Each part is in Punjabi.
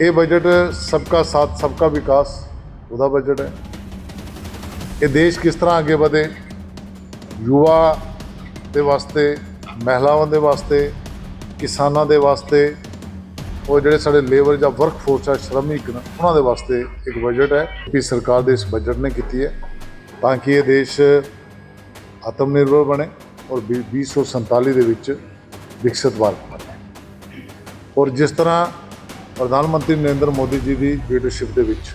ਇਹ ਬਜਟ ਸਬਕਾ ਸਾਥ, ਸਬਕਾ ਵਿਕਾਸ, ਉਹਦਾ ਬਜਟ ਹੈ। ਇਹ ਦੇਸ਼ ਕਿਸ ਤਰ੍ਹਾਂ ਅੱਗੇ ਵਧੇ? ਯੁਵਾ ਦੇ ਵਾਸਤੇ, ਮਹਿਲਾਵਾਂ ਦੇ ਵਾਸਤੇ, ਕਿਸਾਨਾਂ ਦੇ ਵਾਸਤੇ, ਉਹ ਜਿਹੜੇ ਸਾਡੇ ਲੇਬਰ ਜਾਂ ਵਰਕ ਫੋਰਸ ਹੈ ਸ਼ਰਮਿਕ ਨੇ ਉਹਨਾਂ ਦੇ ਵਾਸਤੇ ਇੱਕ ਬਜਟ ਹੈ। ਕਿ ਸਰਕਾਰ ਦੇ ਇਸ ਬਜਟ ਨੇ ਕੀਤੀ ਹੈ। ਤਾਂ ਕਿ ਇਹ ਦੇਸ਼ ਆਤਮ ਨਿਰਭਰ ਬਣੇ ਔਰ 2047 ਦੇ ਵਿੱਚ ਵਿਕਸਿਤ ਭਾਰਤ ਬਣੇ। ਔਰ ਜਿਸ ਤਰ੍ਹਾਂ ਪ੍ਰਧਾਨ ਮੰਤਰੀ ਨਰਿੰਦਰ ਮੋਦੀ ਜੀ ਦੀ ਲੀਡਰਸ਼ਿਪ ਦੇ ਵਿੱਚ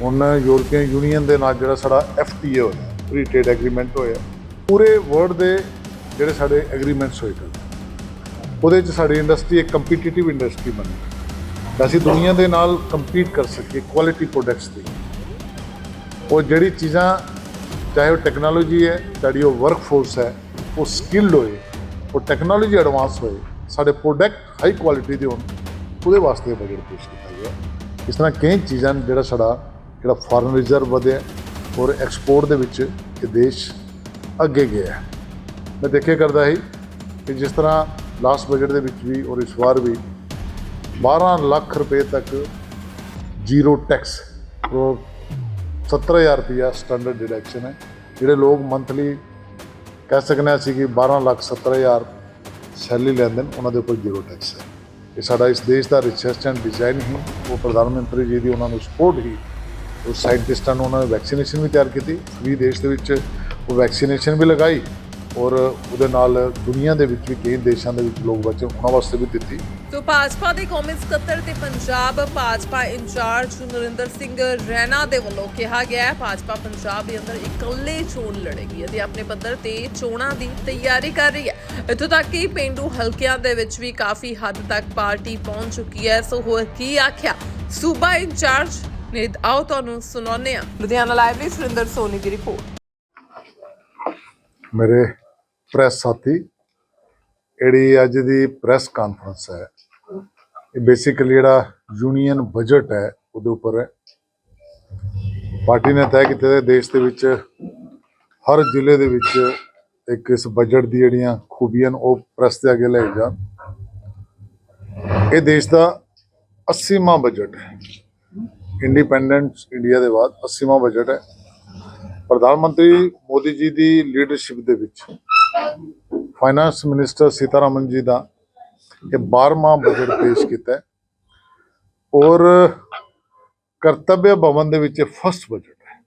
ਹੁਣ ਯੂਰਪੀਅਨ ਯੂਨੀਅਨ ਦੇ ਨਾਲ ਜਿਹੜਾ ਸਾਡਾ FTA ਹੋਇਆ ਫ੍ਰੀ ਟ੍ਰੇਡ ਐਗਰੀਮੈਂਟ ਹੋਇਆ, ਪੂਰੇ ਵਰਲਡ ਦੇ ਜਿਹੜੇ ਸਾਡੇ ਐਗਰੀਮੈਂਟਸ ਹੋਏ ਕਰਦੇ ਉਹਦੇ 'ਚ ਸਾਡੀ ਇੰਡਸਟਰੀ ਇੱਕ ਕੰਪੀਟੀਟਿਵ ਇੰਡਸਟਰੀ ਬਣੀ। ਅਸੀਂ ਦੁਨੀਆ ਦੇ ਨਾਲ ਕੰਪੀਟ ਕਰ ਸਕੀਏ ਕੁਆਲਿਟੀ ਪ੍ਰੋਡਕਟਸ ਦੀ। ਉਹ ਜਿਹੜੀ ਚੀਜ਼ਾਂ, ਚਾਹੇ ਉਹ ਟੈਕਨੋਲੋਜੀ ਹੈ, ਚਾਹੇ ਉਹ ਵਰਕਫੋਰਸ ਹੈ, ਉਹ ਸਕਿਲਡ ਹੋਏ, ਉਹ ਟੈਕਨੋਲੋਜੀ ਐਡਵਾਂਸ ਹੋਏ, ਸਾਡੇ ਪ੍ਰੋਡਕਟ ਹਾਈ ਕੁਆਲਿਟੀ ਦੇ ਹੋਣ। ਉਹਦੇ ਵਾਸਤੇ ਬਜਟ ਪੇਸ਼ ਕੀਤਾ ਗਿਆ। ਇਸ ਤਰ੍ਹਾਂ ਕਈ ਚੀਜ਼ਾਂ ਜਿਹੜਾ ਸਾਡਾ, ਜਿਹੜਾ ਫੋਰਨ ਰਿਜ਼ਰਵ ਵਧਿਆ ਔਰ ਐਕਸਪੋਰਟ ਦੇ ਵਿੱਚ ਇਹ ਦੇਸ਼ ਅੱਗੇ ਗਿਆ ਮੈਂ ਦੇਖਿਆ ਕਰਦਾ ਸੀ ਕਿ ਜਿਸ ਤਰ੍ਹਾਂ ਲਾਸਟ ਬਜਟ ਦੇ ਵਿੱਚ ਵੀ ਔਰ ਇਸ ਵਾਰ ਵੀ 12 ਲੱਖ ਰੁਪਏ ਤੱਕ ਜ਼ੀਰੋ ਟੈਕਸ ਔਰ 70000 ਰੁਪਇਆ ਸਟੈਂਡਰਡ ਡਿਡਕਸ਼ਨ ਹੈ। ਜਿਹੜੇ ਲੋਕ ਮੰਥਲੀ ਕਹਿ ਸਕਦੇ ਹਾਂ ਅਸੀਂ ਕਿ 12 ਲੱਖ 70000 ਸੈਲਰੀ ਲੈਂਦੇ ਨੇ, ਉਹਨਾਂ ਦੇ ਉੱਪਰ ਜ਼ੀਰੋ ਟੈਕਸ ਹੈ। ਇਹ ਸਾਡਾ ਇਸ ਦੇਸ਼ ਦਾ ਰਿਸਰਚ ਐਂਡ ਡਿਜ਼ਾਈਨ ਹੀ, ਉਹ ਪ੍ਰਧਾਨ ਮੰਤਰੀ ਜੀ ਦੀ ਉਹਨਾਂ ਨੂੰ ਸਪੋਰਟ ਹੀ, ਉਹ ਸਾਇੰਟਿਸਟਾਂ ਨੂੰ ਉਹਨਾਂ ਨੇ ਵੈਕਸੀਨੇਸ਼ਨ ਵੀ ਤਿਆਰ ਕੀਤੀ ਫ੍ਰੀ ਦੇਸ਼ ਦੇ ਵਿੱਚ ਉਹ ਵੈਕਸੀਨੇਸ਼ਨ ਵੀ ਲਗਾਈ ਔਰ ਉਹਦੇ ਨਾਲ ਦੁਨੀਆ ਦੇ ਵਿੱਚ ਵੀ ਕਈ ਦੇਸ਼ਾਂ ਦੇ ਵਿੱਚ ਲੋਕ ਬਚੇ ਉਹਨਾਂ ਵਾਸਤੇ ਵੀ ਦਿੱਤੀ। ਸੋ ਭਾਜਪਾ ਦੇ ਕੌਮੀ ਸਕੱਤਰ ਤੇ ਪੰਜਾਬ ਭਾਜਪਾ ਇੰਚਾਰਜ ਨਰਿੰਦਰ ਸਿੰਘ ਰੈਣਾ ਦੇ ਵੱਲੋਂ ਕਿਹਾ ਗਿਆ ਹੈ, ਭਾਜਪਾ ਪੰਜਾਬ ਦੇ ਅੰਦਰ ਇਕੱਲੇ ਚੋਣ ਲੜੇਗੀ ਅਤੇ ਆਪਣੇ ਪੱਧਰ ਤੇ ਚੋਣਾਂ ਦੀ ਤਿਆਰੀ ਕਰ ਰਹੀ ਹੈ। ਇੱਥੋਂ ਤੱਕ ਕਿ ਪਿੰਡੂ ਹਲਕਿਆਂ ਦੇ ਵਿੱਚ ਵੀ ਕਾਫੀ ਹੱਦ ਤੱਕ ਪਾਰਟੀ ਪਹੁੰਚ ਚੁੱਕੀ ਹੈ। ਸੋ ਹੋਰ ਕੀ ਆਖਿਆ? ਸੂਬਾ ਇੰਚਾਰਜ ਨੇ, ਆਓ ਤੁਹਾਨੂੰ ਸੁਣਾਉਂਦੇ ਹਾਂ। ਲੁਧਿਆਣਾ ਲਾਈਵ ਲਈ ਸੁਰਿੰਦਰ ਸੋਨੀ ਦੀ ਰਿਪੋਰਟ। ਮੇਰੇ ਪ੍ਰੈਸ ਸਾਥੀ, ਜਿਹੜੀ ਅੱਜ ਦੀ ਪ੍ਰੈਸ ਕਾਨਫਰੰਸ ਹੈ, ਇਹ ਬੇਸਿਕਲੀ ਜਿਹੜਾ ਯੂਨੀਅਨ ਬਜਟ ਹੈ, ਉਹਦੇ ਉੱਪਰ ਹੈ। ਪਾਰਟੀ ਨੇ ਤੈਅ ਕੀਤਾ ਹੈ ਦੇਸ਼ ਦੇ ਵਿੱਚ, ਹਰ ਜ਼ਿਲ੍ਹੇ ਦੇ ਵਿੱਚ ਇੱਕ ਇਸ ਬਜਟ ਦੀ ਜਿਹੜੀਆਂ ਖੂਬੀਆਂ ਨੇ, ਉਹ ਪ੍ਰੈਸ ਦੇ ਅੱਗੇ ਲੈ ਜਾਣ। ਇਹ ਦੇਸ਼ ਦਾ 80ਵਾਂ ਬਜਟ ਹੈ। ਇੰਡੀਪੈਂਡੈਂਸ ਇੰਡੀਆ ਦੇ ਬਾਅਦ 80ਵਾਂ ਬਜਟ ਹੈ। ਪ੍ਰਧਾਨ ਮੰਤਰੀ ਮੋਦੀ ਜੀ ਦੀ ਲੀਡਰਸ਼ਿਪ ਦੇ ਵਿੱਚ ਫਾਈਨਾਂਸ ਮਿਨਿਸਟਰ ਸੀਤਾਰਮਨ ਜੀ ਦਾ ਇਹ 12ਵਾਂ ਬਜਟ ਪੇਸ਼ ਕੀਤਾ ਔਰ ਕਰਤੱਵਯ ਭਵਨ ਦੇ ਵਿੱਚ ਫਸਟ ਬਜਟ ਹੈ।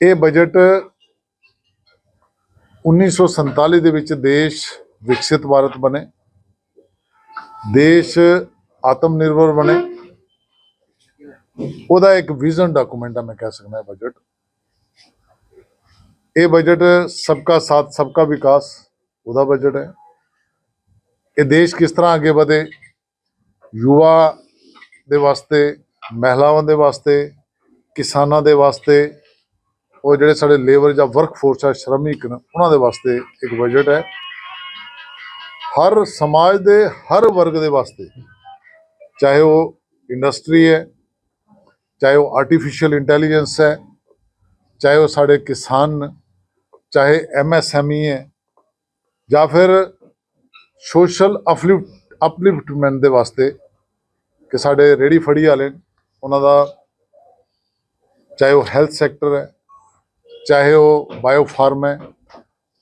ਇਹ ਬਜਟ 1947 ਦੇ ਵਿੱਚ ਦੇਸ਼ ਵਿਕਸਿਤ ਭਾਰਤ ਬਣੇ। ਦੇਸ਼ ਆਤਮ ਨਿਰਭਰ ਬਣੇ। ਉਹਦਾ ਇੱਕ ਵਿਜ਼ਨ ਡਾਕੂਮੈਂਟ ਆ, ਮੈਂ ਕਹਿ ਸਕਦਾ ਬਜਟ ਇਹ ਬਜਟ ਸਭ ਸਬਕਾ ਸਾਥ ਸਭ ਸਬਕਾ ਵਿਕਾਸ, ਉਹਦਾ ਬਜਟ ਹੈ। ਇਹ ਦੇਸ਼ ਕਿਸ ਤਰ੍ਹਾਂ ਅੱਗੇ ਵਧੇ? ਯੁਵਾ ਦੇ ਵਾਸਤੇ, ਮਹਿਲਾਵਾਂ ਦੇ ਵਾਸਤੇ, ਕਿਸਾਨਾਂ ਦੇ ਵਾਸਤੇ ਉਹ ਜਿਹੜੇ ਸਾਡੇ ਲੇਬਰ ਜਾਂ ਵਰਕ ਫੋਰਸ ਹੈ ਸ਼ਰਮਿਕ ਨੇ ਉਹਨਾਂ ਦੇ ਵਾਸਤੇ ਇੱਕ ਬਜਟ ਹੈ। ਹਰ ਸਮਾਜ ਦੇ ਹਰ ਵਰਗ ਦੇ ਵਾਸਤੇ ਚਾਹੇ ਉਹ ਇੰਡਸਟਰੀ ਹੈ ਚਾਹੇ ਉਹ ਆਰਟੀਫੀਸ਼ੀਅਲ ਇੰਟੈਲੀਜੈਂਸ ਹੈ ਚਾਹੇ ਉਹ ਸਾਡੇ ਕਿਸਾਨ ਨੇ, ਚਾਹੇ ਐਮਐਸਐਮਈ ਹੈ ਜਾਂ ਫਿਰ ਸੋਸ਼ਲ ਅਪਲਿਫਟ ਅਪਲਿਫਟਮੈਂਟ ਦੇ ਵਾਸਤੇ ਕਿ ਸਾਡੇ ਰੇੜੀ ਫੜੀ ਵਾਲੇ ਨੇ, ਉਹਨਾਂ ਦਾ ਚਾਹੇ ਉਹ ਹੈਲਥ ਸੈਕਟਰ ਹੈ ਚਾਹੇ ਉਹ ਬਾਇਓ ਫਾਰਮ ਹੈ,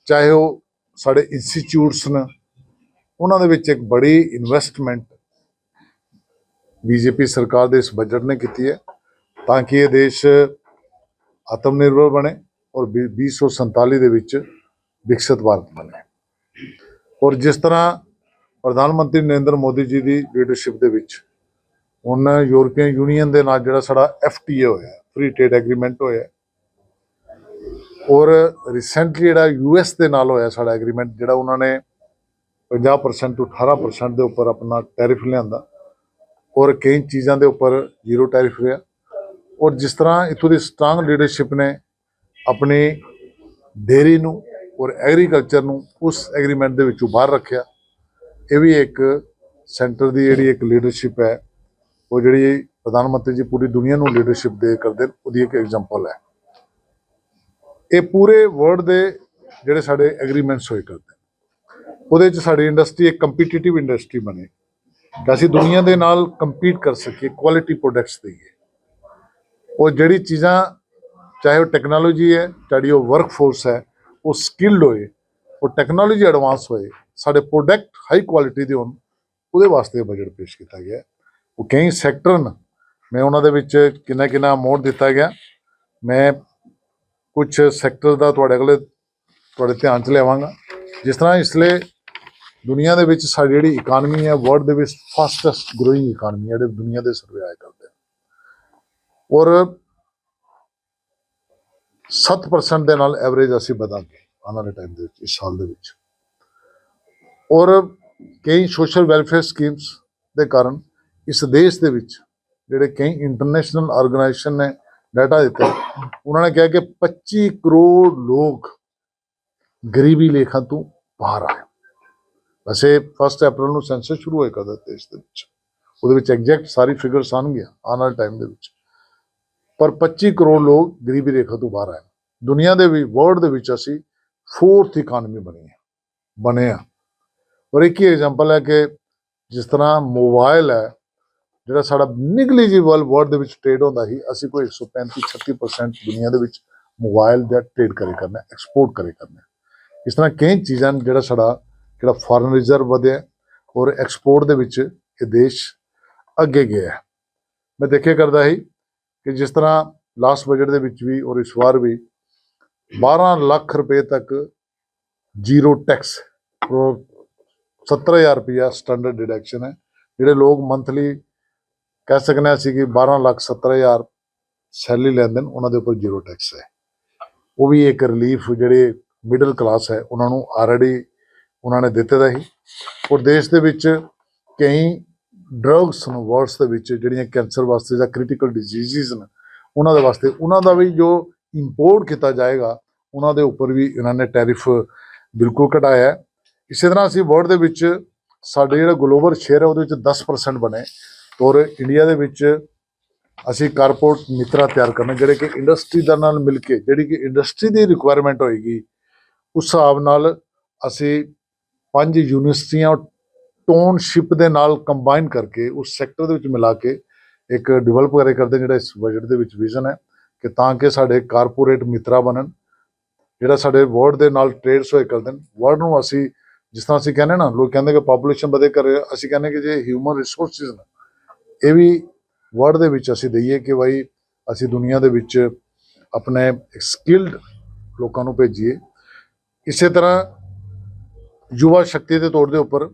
ਚਾਹੇ ਉਹ ਸਾਡੇ ਇੰਸਟੀਚਿਊਟਸ ਨੇ, ਉਹਨਾਂ ਦੇ ਵਿੱਚ ਇੱਕ ਬੜੀ ਇਨਵੈਸਟਮੈਂਟ ਬੀਜੇਪੀ ਸਰਕਾਰ ਦੇ ਇਸ ਬਜਟ ਨੇ ਕੀਤੀ ਹੈ ਤਾਂ ਕਿ ਇਹ ਦੇਸ਼ ਆਤਮ ਨਿਰਭਰ ਬਣੇ ਔਰ 2047 ਦੇ ਵਿੱਚ ਵਿਕਸਿਤ ਭਾਰਤ ਬਣੇ। ਔਰ ਜਿਸ ਤਰ੍ਹਾਂ ਪ੍ਰਧਾਨ ਮੰਤਰੀ ਨਰਿੰਦਰ ਮੋਦੀ ਜੀ ਦੀ ਲੀਡਰਸ਼ਿਪ ਦੇ ਵਿੱਚ ਹੁਣ ਯੂਰਪੀਅਨ ਯੂਨੀਅਨ ਦੇ ਨਾਲ ਜਿਹੜਾ ਸਾਡਾ FTA ਹੋਇਆ ਫ੍ਰੀ ਟ੍ਰੇਡ ਐਗਰੀਮੈਂਟ ਹੋਇਆ ਔਰ ਰੀਸੈਂਟਲੀ ਜਿਹੜਾ ਯੂਐਸ ਦੇ ਨਾਲ ਹੋਇਆ ਸਾਡਾ ਐਗਰੀਮੈਂਟ ਜਿਹੜਾ ਉਹਨਾਂ ਨੇ 50% ਤੋਂ 18% ਦੇ ਉੱਪਰ ਆਪਣਾ ਟੈਰਿਫ ਲਿਆਂਦਾ ਔਰ ਕਈ ਚੀਜ਼ਾਂ ਦੇ ਉੱਪਰ ਜ਼ੀਰੋ ਟੈਰਿਫ ਰਿਹਾ ਔਰ ਜਿਸ ਤਰ੍ਹਾਂ ਇਥੋਂ ਦੀ ਸਟਰੋਂਗ ਲੀਡਰਸ਼ਿਪ ਨੇ ਆਪਣੀ ਡੇਰੀ ਨੂੰ ਔਰ ਐਗਰੀਕਲਚਰ ਨੂੰ ਉਸ ਐਗਰੀਮੈਂਟ ਦੇ ਵਿੱਚੋਂ ਬਾਹਰ ਰੱਖਿਆ, ਇਹ ਵੀ ਇੱਕ ਸੈਂਟਰ ਦੀ ਜਿਹੜੀ ਇੱਕ ਲੀਡਰਸ਼ਿਪ ਹੈ, ਉਹ ਜਿਹੜੀ ਪ੍ਰਧਾਨ ਮੰਤਰੀ ਜੀ ਪੂਰੀ ਦੁਨੀਆ ਨੂੰ ਲੀਡਰਸ਼ਿਪ ਦੇ ਕਰਦੇ ਉਹਦੀ ਇੱਕ ਐਗਜ਼ਾਮਪਲ ਹੈ। ਇਹ ਪੂਰੇ ਵਰਲਡ ਦੇ ਜਿਹੜੇ ਸਾਡੇ ਐਗਰੀਮੈਂਟਸ ਹੋਏ ਕਰਦੇ ਉਹਦੇ 'ਚ ਸਾਡੀ ਇੰਡਸਟਰੀ ਇੱਕ ਕੰਪੀਟੀਟਿਵ ਇੰਡਸਟਰੀ ਬਣੇ। ਕਿ ਅਸੀਂ ਦੁਨੀਆ ਦੇ ਨਾਲ ਕੰਪੀਟ ਕਰ ਸਕੀਏ ਕੁਆਲਿਟੀ ਪ੍ਰੋਡਕਟਸ ਦੇਈਏ। ਉਹ ਜਿਹੜੀ ਚੀਜ਼ਾਂ, ਚਾਹੇ ਉਹ ਟੈਕਨੋਲੋਜੀ ਹੈ, ਚਾਹੇ ਉਹ ਵਰਕਫੋਰਸ ਹੈ, ਉਹ ਸਕਿਲਡ ਹੋਏ, ਉਹ ਟੈਕਨੋਲੋਜੀ ਐਡਵਾਂਸ ਹੋਏ, ਸਾਡੇ ਪ੍ਰੋਡਕਟ ਹਾਈ ਕੁਆਲਿਟੀ ਦੇ ਹੋਣ, ਉਹਦੇ ਵਾਸਤੇ ਬਜਟ ਪੇਸ਼ ਕੀਤਾ ਗਿਆ। ਉਹ ਕਈ ਸੈਕਟਰ ਨੇ। ਮੈਂ ਉਹਨਾਂ ਦੇ ਵਿੱਚ ਕਿੰਨਾ ਕਿੰਨਾ ਅਮਾਉਂਟ ਦਿੱਤਾ ਗਿਆ। ਮੈਂ ਕੁਝ ਸੈਕਟਰ ਦਾ ਤੁਹਾਡੇ ਅਗਲੇ ਤੁਹਾਡੇ ਧਿਆਨ ਚ ਲਿਆਵਾਂਗਾ। ਜਿਸ ਤਰ੍ਹਾਂ ਇਸ ਲਈ ਦੁਨੀਆ ਦੇ ਵਿੱਚ ਸਾਡੀ ਜਿਹੜੀ ਇਕਾਨਮੀ ਹੈ ਵਰਲਡ ਦੇ ਵਿੱਚ ਫਾਸਟੈਸਟ ਗਰੋਇੰਗ ਇਕਾਨਮੀ ਹੈ, ਜਿਹੜੇ ਦੁਨੀਆ ਦੇ ਸਰਵੇ ਆਏ ਕਰਦੇ ਔਰ 7% ਦੇ ਨਾਲ ਐਵਰੇਜ ਅਸੀਂ ਵਧਾਂਗੇ ਆਉਣ ਵਾਲੇ ਟਾਈਮ ਦੇ ਵਿੱਚ, ਇਸ ਸਾਲ ਦੇ ਵਿੱਚ। ਔਰ ਕਈ ਸੋਸ਼ਲ ਵੈਲਫੇਅਰ ਸਕੀਮਸ ਦੇ ਕਾਰਨ ਇਸ ਦੇਸ਼ ਦੇ ਵਿੱਚ ਜਿਹੜੇ ਕਈ ਇੰਟਰਨੈਸ਼ਨਲ ਆਰਗੇਨਾਈਜੇਸ਼ਨ ਨੇ ਡਾਟਾ ਦਿੱਤਾ। ਉਹਨਾਂ ਨੇ ਕਿਹਾ ਕਿ 25 ਕਰੋੜ ਲੋਕ ਗਰੀਬੀ ਲੇਖਾ ਤੋਂ ਬਾਹਰ ਆਏ। ਵੈਸੇ 1 ਅਪ੍ਰੈਲ ਨੂੰ ਸੈਂਸਸ ਸ਼ੁਰੂ ਹੋਏਗਾ ਦਾ ਦੇਸ਼ ਦੇ ਵਿੱਚ। ਉਹਦੇ ਵਿੱਚ ਐਗਜ਼ੈਕਟ ਸਾਰੀ ਫਿਗਰਸ ਆਉਣਗੀਆਂ ਆਉਣ ਵਾਲੇ ਟਾਈਮ ਦੇ ਵਿੱਚ। ਪਰ 25 ਕਰੋੜ ਲੋਕ ਗਰੀਬੀ ਰੇਖਾ ਤੋਂ ਬਾਹਰ ਆਏ। ਦੁਨੀਆ ਦੇ ਵੀ ਵਰਲਡ ਦੇ ਵਿੱਚ ਅਸੀਂ ਫੋਰਥ ਇਕਾਨਮੀ ਬਣੀ ਹੈ। ਬਣੇ ਆ ਔਰ ਇੱਕ ਹੀ ਐਗਜ਼ਾਮਪਲ ਹੈ ਕਿ ਜਿਸ ਤਰ੍ਹਾਂ ਮੋਬਾਈਲ ਹੈ ਜਿਹੜਾ ਸਾਡਾ ਨਿਗਲੀਜੀਬਲ ਵਰਲਡ ਦੇ ਵਿੱਚ ਟ੍ਰੇਡ ਹੁੰਦਾ ਸੀ, ਅਸੀਂ ਕੋਈ 135 36% ਦੁਨੀਆ ਦੇ ਵਿੱਚ ਮੋਬਾਈਲ ਦਾ ਟ੍ਰੇਡ ਕਰੇ ਕਰਨਾ ਐਕਸਪੋਰਟ ਕਰੇ ਕਰਨਾ। ਇਸ ਤਰ੍ਹਾਂ ਕਈ ਚੀਜ਼ਾਂ ਜਿਹੜਾ ਸਾਡਾ, ਜਿਹੜਾ ਫੋਰਨ ਰਿਜ਼ਰਵ ਵਧਿਆ ਔਰ ਐਕਸਪੋਰਟ ਦੇ ਵਿੱਚ ਇਹ ਦੇਸ਼ ਅੱਗੇ ਗਿਆ ਮੈਂ ਦੇਖਿਆ ਕਰਦਾ ਸੀ ਕਿ ਜਿਸ ਤਰ੍ਹਾਂ ਲਾਸਟ ਬਜਟ ਦੇ ਵਿੱਚ ਵੀ ਔਰ ਇਸ ਵਾਰ ਵੀ 12 ਲੱਖ ਰੁਪਏ ਤੱਕ ਜ਼ੀਰੋ ਟੈਕਸ 70000 ਰੁਪਇਆ ਸਟੈਂਡਰਡ ਡਿਡਕਸ਼ਨ ਹੈ। ਜਿਹੜੇ ਲੋਕ ਮੰਥਲੀ ਕਹਿ ਸਕਨੇ ਅਸੀਂ ਕਿ 12 ਲੱਖ 70000 ਸੈਲਰੀ ਲੈਂਦੇ ਨੇ ਉਹਨਾਂ ਦੇ ਉੱਪਰ ਜ਼ੀਰੋ ਟੈਕਸ ਹੈ। ਉਹ ਵੀ ਇੱਕ ਰਿਲੀਫ ਜਿਹੜੇ ਮਿਡਲ ਕਲਾਸ ਹੈ, ਉਹਨਾਂ ਨੂੰ ਆਲਰੇਡੀ ਉਹਨਾਂ ਨੇ ਦਿੱਤੇ ਦਾ ਹੀ ਔਰ ਦੇਸ਼ ਦੇ ਵਿੱਚ ਕਈ ਡਰੱਗਸ ਨੂੰ ਵਾਰਡਸ ਦੇ ਵਿੱਚ ਜਿਹੜੀਆਂ ਕੈਂਸਰ ਵਾਸਤੇ ਜਾਂ ਕ੍ਰਿਟੀਕਲ ਡਿਜ਼ੀਜ਼ਸ ਨੇ, ਉਹਨਾਂ ਦੇ ਵਾਸਤੇ ਉਹਨਾਂ ਦਾ ਵੀ ਜੋ ਇੰਪੋਰਟ ਕੀਤਾ ਜਾਏਗਾ, ਉਹਨਾਂ ਦੇ ਉੱਪਰ ਵੀ ਇਹਨਾਂ ਨੇ ਟੈਰਿਫ ਬਿਲਕੁਲ ਘਟਾਇਆ ਇਸੇ ਤਰ੍ਹਾਂ ਅਸੀਂ ਵਰਲਡ ਦੇ ਵਿੱਚ ਸਾਡੇ ਜਿਹੜਾ ਗਲੋਬਲ ਸ਼ੇਅਰ ਹੈ, ਉਹਦੇ ਵਿੱਚ 10% ਬਣੇ। ਔਰ ਇੰਡੀਆ ਦੇ ਵਿੱਚ ਅਸੀਂ ਕਾਰਪੋਰੇਟ ਮਿੱਤਰਾ ਤਿਆਰ ਕਰਨਾ, ਜਿਹੜੇ ਕਿ ਇੰਡਸਟਰੀ ਦਾ ਨਾਲ ਮਿਲ ਕੇ, ਜਿਹੜੀ ਕਿ ਇੰਡਸਟਰੀ ਦੀ ਰਿਕੁਆਇਰਮੈਂਟ ਹੋਏਗੀ, ਉਸ ਹਿਸਾਬ ਨਾਲ ਅਸੀਂ ਪੰਜ ਯੂਨੀਵਰਸਿਟੀਆਂ ਟੋਨਸ਼ਿਪ ਦੇ ਨਾਲ ਕੰਬਾਈਨ ਕਰਕੇ ਉਸ ਸੈਕਟਰ ਦੇ ਵਿੱਚ ਮਿਲਾ ਕੇ ਇੱਕ ਡਿਵੈਲਪ ਕਰੇ ਕਰਦੇ ਜਿਹੜਾ ਇਸ ਬਜਟ ਦੇ ਵਿੱਚ ਵਿਜ਼ਨ ਹੈ, ਕਿ ਤਾਂ ਕਿ ਸਾਡੇ ਕਾਰਪੋਰੇਟ ਮਿੱਤਰਾ ਬਣਨ, ਜਿਹੜਾ ਸਾਡੇ ਵਰਲਡ ਦੇ ਨਾਲ ਟ੍ਰੇਡਸ ਹੋਏ ਕਰਦੇ ਨੇ ਵਰਲਡ ਨੂੰ ਅਸੀਂ ਜਿਸ ਤਰ੍ਹਾਂ ਅਸੀਂ ਕਹਿੰਦੇ ਨਾ, ਲੋਕ ਕਹਿੰਦੇ ਕਿ ਪਾਪੂਲੇਸ਼ਨ ਵਧੇ ਕਰ ਅਸੀਂ ਕਹਿੰਦੇ ਕਿ ਜੇ ਹਿਊਮਨ ਰਿਸੋਰਸਿਸ ਨੇ ਇਹ ਵੀ ਵਰਲਡ ਦੇ ਵਿੱਚ ਅਸੀਂ ਦਈਏ ਕਿ ਭਾਈ ਅਸੀਂ ਦੁਨੀਆ ਦੇ ਵਿੱਚ ਆਪਣੇ ਸਕਿਲਡ ਲੋਕਾਂ ਨੂੰ ਭੇਜੀਏ। ਇਸੇ ਤਰ੍ਹਾਂ ਯੁਵਾ ਸ਼ਕਤੀ ਦੇ ਤੌਰ ਦੇ ਉੱਪਰ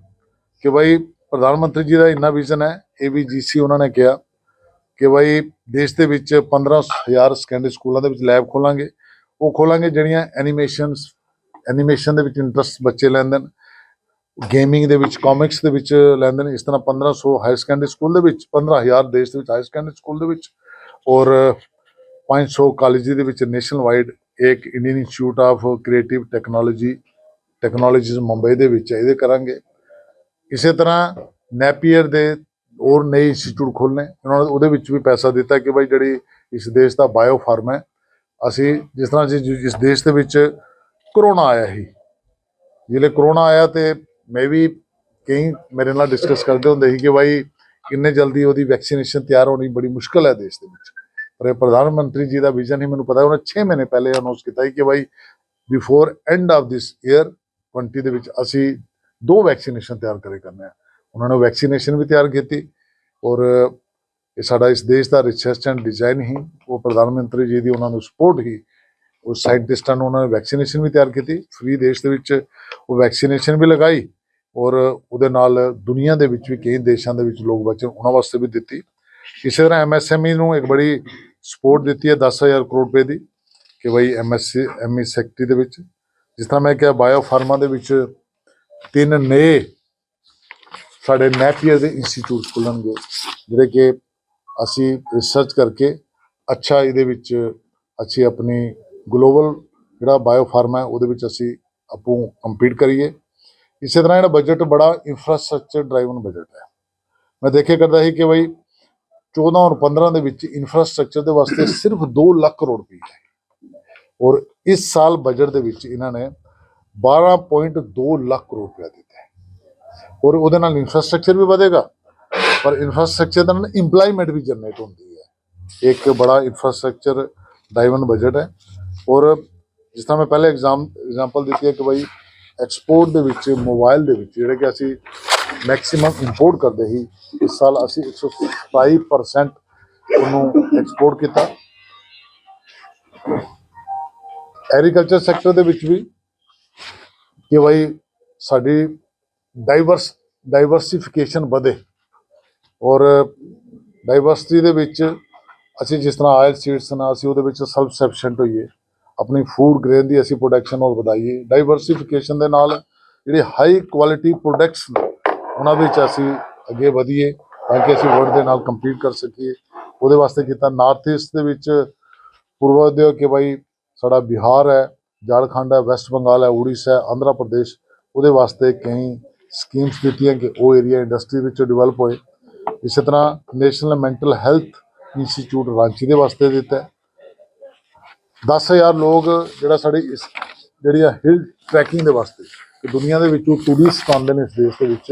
ਕਿ ਭਾਈ ਪ੍ਰਧਾਨ ਮੰਤਰੀ ਜੀ ਦਾ ਇੰਨਾ ਵਿਜ਼ਨ ਹੈ ਏਬੀਜੀਸੀ ਉਹਨਾਂ ਨੇ ਕਿਹਾ ਕਿ ਭਾਈ ਦੇਸ਼ ਦੇ ਵਿੱਚ 15000 ਸੈਕੰਡਰੀ ਸਕੂਲਾਂ ਦੇ ਵਿੱਚ ਲੈਬ ਖੋਲਾਂਗੇ। ਉਹ ਖੋਲਾਂਗੇ ਜਿਹੜੀਆਂ ਐਨੀਮੇਸ਼ਨਸ ਐਨੀਮੇਸ਼ਨ ਦੇ ਵਿੱਚ ਇੰਟਰਸਟ ਬੱਚੇ ਲੈਂਦੇ ਨੇ। ਗੇਮਿੰਗ ਦੇ ਵਿੱਚ ਕਾਮਿਕਸ ਦੇ ਵਿੱਚ ਲੈਂਦੇ ਨੇ। ਇਸ ਤਰ੍ਹਾਂ 1500 ਹਾਈ ਸੈਕੰਡਰੀ ਸਕੂਲ ਦੇ ਵਿੱਚ 15000 ਦੇਸ਼ ਦੇ ਵਿੱਚ ਹਾਈ ਸੈਕੰਡਰੀ ਸਕੂਲ ਦੇ ਵਿੱਚ ਔਰ 500 ਕਾਲਜ ਦੇ ਵਿੱਚ ਨੈਸ਼ਨਲ ਵਾਈਡ ਇੱਕ Indian Institute of Creative Technology Technologies Mumbai ਦੇ ਵਿੱਚ ਹੈ, ਇਹਦੇ ਕਰਾਂਗੇ। ਇਸੇ ਤਰ੍ਹਾਂ ਨੈਪੀਅਰ ਦੇ ਹੋਰ ਨਏ ਇੰਸਟੀਚਿਊਟ ਖੋਲ੍ਹਣੇ। ਉਹਨਾਂ ਨੇ ਉਹਦੇ ਵਿੱਚ ਵੀ ਪੈਸਾ ਦਿੱਤਾ ਕਿ ਭਾਈ ਜਿਹੜੀ ਇਸ ਦੇਸ਼ ਦਾ ਬਾਇਓ ਫਾਰਮ ਹੈ ਅਸੀਂ ਜਿਸ ਤਰ੍ਹਾਂ ਜਿਸ ਦੇਸ਼ ਦੇ ਵਿੱਚ ਕਰੋਨਾ ਆਇਆ ਸੀ। ਜਿਹੜੇ ਕਰੋਨਾ ਆਇਆ ਤੇ ਮੈਂ ਵੀ ਕਈ ਮੇਰੇ ਨਾਲ ਡਿਸਕਸ ਕਰਦੇ ਹੁੰਦੇ ਸੀ ਕਿ ਭਾਈ ਕਿੰਨੇ ਜਲਦੀ ਉਹਦੀ ਵੈਕਸੀਨੇਸ਼ਨ ਤਿਆਰ ਹੋਣੀ ਬੜੀ ਮੁਸ਼ਕਲ ਹੈ ਦੇਸ਼ ਦੇ ਵਿੱਚ। ਪਰ ਇਹ ਪ੍ਰਧਾਨ ਮੰਤਰੀ ਜੀ ਦਾ ਵਿਜ਼ਨ ਹੀ ਮੈਨੂੰ ਪਤਾ ਉਹਨੇ 6 ਮਹੀਨੇ ਪਹਿਲੇ ਅਨਾਉਂਸ ਕੀਤਾ ਸੀ ਕਿ ਭਾਈ before end of this year 20 ਦੇ ਵਿੱਚ ਅਸੀਂ ਦੋ ਵੈਕਸੀਨੇਸ਼ਨ ਤਿਆਰ ਕਰੇ ਕਰਨੇ ਆ। ਉਹਨਾਂ ਨੇ ਵੈਕਸੀਨੇਸ਼ਨ ਵੀ ਤਿਆਰ ਕੀਤੀ ਔਰ ਇਹ ਸਾਡਾ ਇਸ ਦੇਸ਼ ਦਾ ਰਿਸਰਚ ਐਂਡ ਡਿਜ਼ਾਈਨ ਹੀ ਉਹ ਪ੍ਰਧਾਨ ਮੰਤਰੀ ਜੀ ਦੀ ਉਹਨਾਂ ਨੂੰ ਸਪੋਰਟ ਹੀ ਉਹ ਸਾਇੰਟਿਸਟਾਂ ਨੂੰ ਉਹਨਾਂ ਨੇ ਵੈਕਸੀਨੇਸ਼ਨ ਵੀ ਤਿਆਰ ਕੀਤੀ ਫ੍ਰੀ ਦੇਸ਼ ਦੇ ਵਿੱਚ ਉਹ ਵੈਕਸੀਨੇਸ਼ਨ ਵੀ ਲਗਾਈ ਔਰ ਉਹਦੇ ਨਾਲ ਦੁਨੀਆ ਦੇ ਵਿੱਚ ਵੀ ਕਈ ਦੇਸ਼ਾਂ ਦੇ ਵਿੱਚ ਲੋਕ ਬਚੇ ਉਹਨਾਂ ਵਾਸਤੇ ਵੀ ਦਿੱਤੀ। ਇਸੇ ਤਰ੍ਹਾਂ ਐਮਐਸਐਮਈ ਨੂੰ ਇੱਕ ਬੜੀ ਸਪੋਰਟ ਦਿੱਤੀ ਹੈ 10000 ਕਰੋੜ ਰੁਪਏ ਦੀ ਕਿ ਬਈ ਐਮਐਸਸੀ ਐਮਈ ਸੈਕਟਰੀ ਦੇ ਵਿੱਚ। ਜਿਸ ਤਰ੍ਹਾਂ ਮੈਂ ਕਿਹਾ ਬਾਇਓ ਫਾਰਮਾ ਦੇ ਵਿੱਚ ਤਿੰਨ ਨਏ ਸਾਡੇ ਨੈਪੀਅਰ ਦੇ ਇੰਸਟੀਚਿਊਟ ਖੁੱਲਣਗੇ, ਜਿਹੜੇ ਕਿ ਅਸੀਂ ਰਿਸਰਚ ਕਰਕੇ ਅੱਛਾ ਇਹਦੇ ਵਿੱਚ ਅਸੀਂ ਆਪਣੀ ਗਲੋਬਲ ਜਿਹੜਾ ਬਾਇਓਫਾਰਮਾ ਹੈ, ਉਹਦੇ ਵਿੱਚ ਅਸੀਂ ਆਪੂ ਕੰਪੀਟ ਕਰੀਏ। ਇਸੇ ਤਰ੍ਹਾਂ ਜਿਹੜਾ ਬਜਟ ਬੜਾ ਇਨਫਰਾਸਟ੍ਰਕਚਰ ਡਰਾਈਵਨ ਬਜਟ ਹੈ। ਮੈਂ ਦੇਖਿਆ ਕਰਦਾ ਸੀ ਕਿ ਬਈ 14 ਔਰ 15 ਦੇ ਵਿੱਚ ਇਨਫਰਾਸਟ੍ਰਕਚਰ ਦੇ ਵਾਸਤੇ ਸਿਰਫ 2 ਲੱਖ ਕਰੋੜ ਰੁਪਏ ਹੈ। ਔਰ ਇਸ ਸਾਲ ਬਜਟ ਦੇ ਵਿੱਚ ਇਹਨਾਂ ਨੇ 12.2 ਲੱਖ ਕਰੋੜ ਰੁਪਏ ਦਿੱਤਾ ਹੈ। ਔਰ ਉਹਦੇ ਨਾਲ ਇਨਫਰਾਸਟ੍ਰਕਚਰ ਵੀ ਵਧੇਗਾ, ਪਰ ਇਨਫਰਾਸਟ੍ਰਕਚਰ ਦਾ ਨਾਲ ਇੰਪਲਾਇਮੈਂਟ ਵੀ ਜਨਰੇਟ ਹੁੰਦੀ ਹੈ। ਇੱਕ ਬੜਾ ਇਨਫਰਾਸਟ੍ਰਕਚਰ ਡਰਾਈਵਨ ਬਜਟ ਹੈ। ਔਰ ਜਿਸ ਤਰ੍ਹਾਂ ਮੈਂ ਪਹਿਲੇ ਐਗਜ਼ਾਮ ਐਗਜ਼ਾਮਪਲ ਦਿੱਤੀ ਹੈ ਕਿ ਬਈ ਐਕਸਪੋਰਟ ਦੇ ਵਿੱਚ ਮੋਬਾਈਲ ਦੇ ਵਿੱਚ ਜਿਹੜੇ ਕਿ ਅਸੀਂ ਮੈਕਸਿਮਮ ਇੰਪੋਰਟ ਕਰਦੇ ਸੀ, ਇਸ ਸਾਲ ਅਸੀਂ 127% ਉਹਨੂੰ ਐਕਸਪੋਰਟ ਕੀਤਾ। ਐਗਰੀਕਲਚਰ ਸੈਕਟਰ ਦੇ ਵਿੱਚ ਵੀ ਕਿ ਭਾਈ ਸਾਡੀ ਡਾਈਵਰਸ ਡਾਈਵਰਸਿਫਿਕੇਸ਼ਨ ਵਧੇ ਔਰ ਡਾਈਵਰਸਿਟੀ ਦੇ ਵਿੱਚ ਅਸੀਂ ਜਿਸ ਤਰ੍ਹਾਂ ਆਇਲ ਸੀਡਸ ਨਾਲ ਅਸੀਂ ਉਹਦੇ ਵਿੱਚ ਸੈਲਫ ਸਫੀਸ਼ੀਐਂਟ ਹੋਈਏ। ਆਪਣੀ ਫੂਡ ਗ੍ਰੇਨ ਦੀ ਅਸੀਂ ਪ੍ਰੋਡਕਸ਼ਨ ਹੋਰ ਵਧਾਈਏ। ਡਾਈਵਰਸਿਫਿਕੇਸ਼ਨ ਦੇ ਨਾਲ ਜਿਹੜੇ ਹਾਈ ਕੁਆਲਿਟੀ ਪ੍ਰੋਡਕਟਸ ਨੇ, ਉਹਨਾਂ ਵਿੱਚ ਅਸੀਂ ਅੱਗੇ ਵਧੀਏ ਤਾਂ ਕਿ ਅਸੀਂ ਵਰਲਡ ਦੇ ਨਾਲ ਕੰਪੀਟ ਕਰ ਸਕੀਏ। ਉਹਦੇ ਵਾਸਤੇ ਕੀਤਾ ਨਾਰਥ ਈਸਟ ਦੇ ਵਿੱਚ ਪੂਰਵੋਦਯ ਕਿ ਭਾਈ ਸਾਡਾ ਬਿਹਾਰ ਹੈ, ਝਾਰਖੰਡ ਹੈ ਵੈਸਟ ਬੰਗਾਲ ਹੈ, ਉੜੀਸਾ ਹੈ, ਆਂਧਰਾ ਪ੍ਰਦੇਸ਼। ਉਹਦੇ ਵਾਸਤੇ ਕਈ ਸਕੀਮਸ ਦਿੱਤੀਆਂ ਕਿ ਉਹ ਏਰੀਆ ਇੰਡਸਟਰੀ ਵਿੱਚ ਡਿਵੈਲਪ ਹੋਏ। ਇਸੇ ਤਰ੍ਹਾਂ national mental health institute Ranchi ਦੇ ਵਾਸਤੇ ਦਿੱਤਾ 10000 ਲੋਕ ਜਿਹੜਾ ਸਾਡੀ ਇਸ ਜਿਹੜੀ ਆ ਹਿਲ ਟਰੈਕਿੰਗ ਦੇ ਵਾਸਤੇ, ਕਿ ਦੁਨੀਆ ਦੇ ਵਿੱਚੋਂ ਟੂਰਿਸਟ ਆਉਂਦੇ ਨੇ ਇਸ ਦੇਸ਼ ਦੇ ਵਿੱਚ,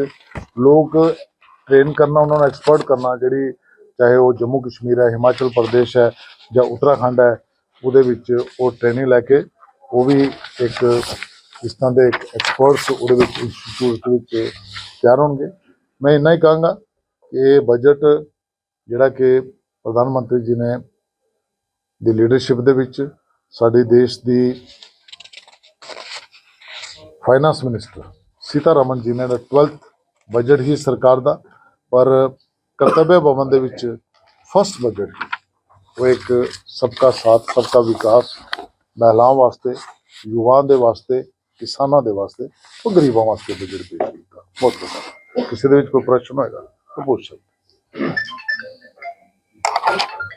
ਲੋਕ ਟ੍ਰੇਨ ਕਰਨਾ, ਉਹਨਾਂ ਨੂੰ ਐਕਸਪਰਟ ਕਰਨਾ, ਜਿਹੜੀ ਚਾਹੇ ਉਹ ਜੰਮੂ ਕਸ਼ਮੀਰ ਹੈ, ਹਿਮਾਚਲ ਪ੍ਰਦੇਸ਼ ਹੈ ਜਾਂ ਉੱਤਰਾਖੰਡ ਹੈ, ਉਹਦੇ ਵਿੱਚ ਉਹ ਟ੍ਰੇਨਿੰਗ ਲੈ ਕੇ ਉਹ ਵੀ ਇੱਕ ਇਸ ਤਰ੍ਹਾਂ ਦੇ ਐਕਸਪਰਟਸ ਉਹਦੇ ਵਿੱਚ ਇੰਸਟੀਚਿਊਟ ਵਿੱਚ ਤਿਆਰ ਹੋਣਗੇ। ਮੈਂ ਇੰਨਾ ਹੀ ਕਹਾਂਗਾ ਕਿ ਬਜਟ ਜਿਹੜਾ ਕਿ ਪ੍ਰਧਾਨ ਮੰਤਰੀ ਜੀ ਨੇ ਦੀ ਲੀਡਰਸ਼ਿਪ ਦੇ ਵਿੱਚ ਸਾਡੇ ਦੇਸ਼ ਦੀ ਫਾਈਨਾਂਸ ਮਿਨਿਸਟਰ ਸੀਤਾਰਮਨ ਜੀ ਨੇ 12th ਬਜਟ ਹੀ ਸਰਕਾਰ ਦਾ, ਪਰ ਕਰਤੱਵਯ ਭਵਨ ਦੇ ਵਿੱਚ ਫਸਟ ਬਜਟ ਉਹ ਇੱਕ ਸਬਕਾ ਸਾਥ, ਸਬਕਾ ਵਿਕਾਸ ਮਹਿਲਾਵਾਂ ਵਾਸਤੇ ਯੁਵਾਵਾਂ ਦੇ ਵਾਸਤੇ, ਕਿਸਾਨਾਂ ਦੇ ਵਾਸਤੇ, ਉਹ ਗਰੀਬਾਂ ਵਾਸਤੇ ਬਜਟ ਪੇਸ਼ ਕੀਤਾ ਬਹੁਤ ਬਹੁਤ ਕਿਸੇ ਦੇ ਵਿੱਚ ਕੋਈ ਪ੍ਰਸ਼ਨ ਹੋਏਗਾ ਤਾਂ ਪੁੱਛ ਸਕਦੇ।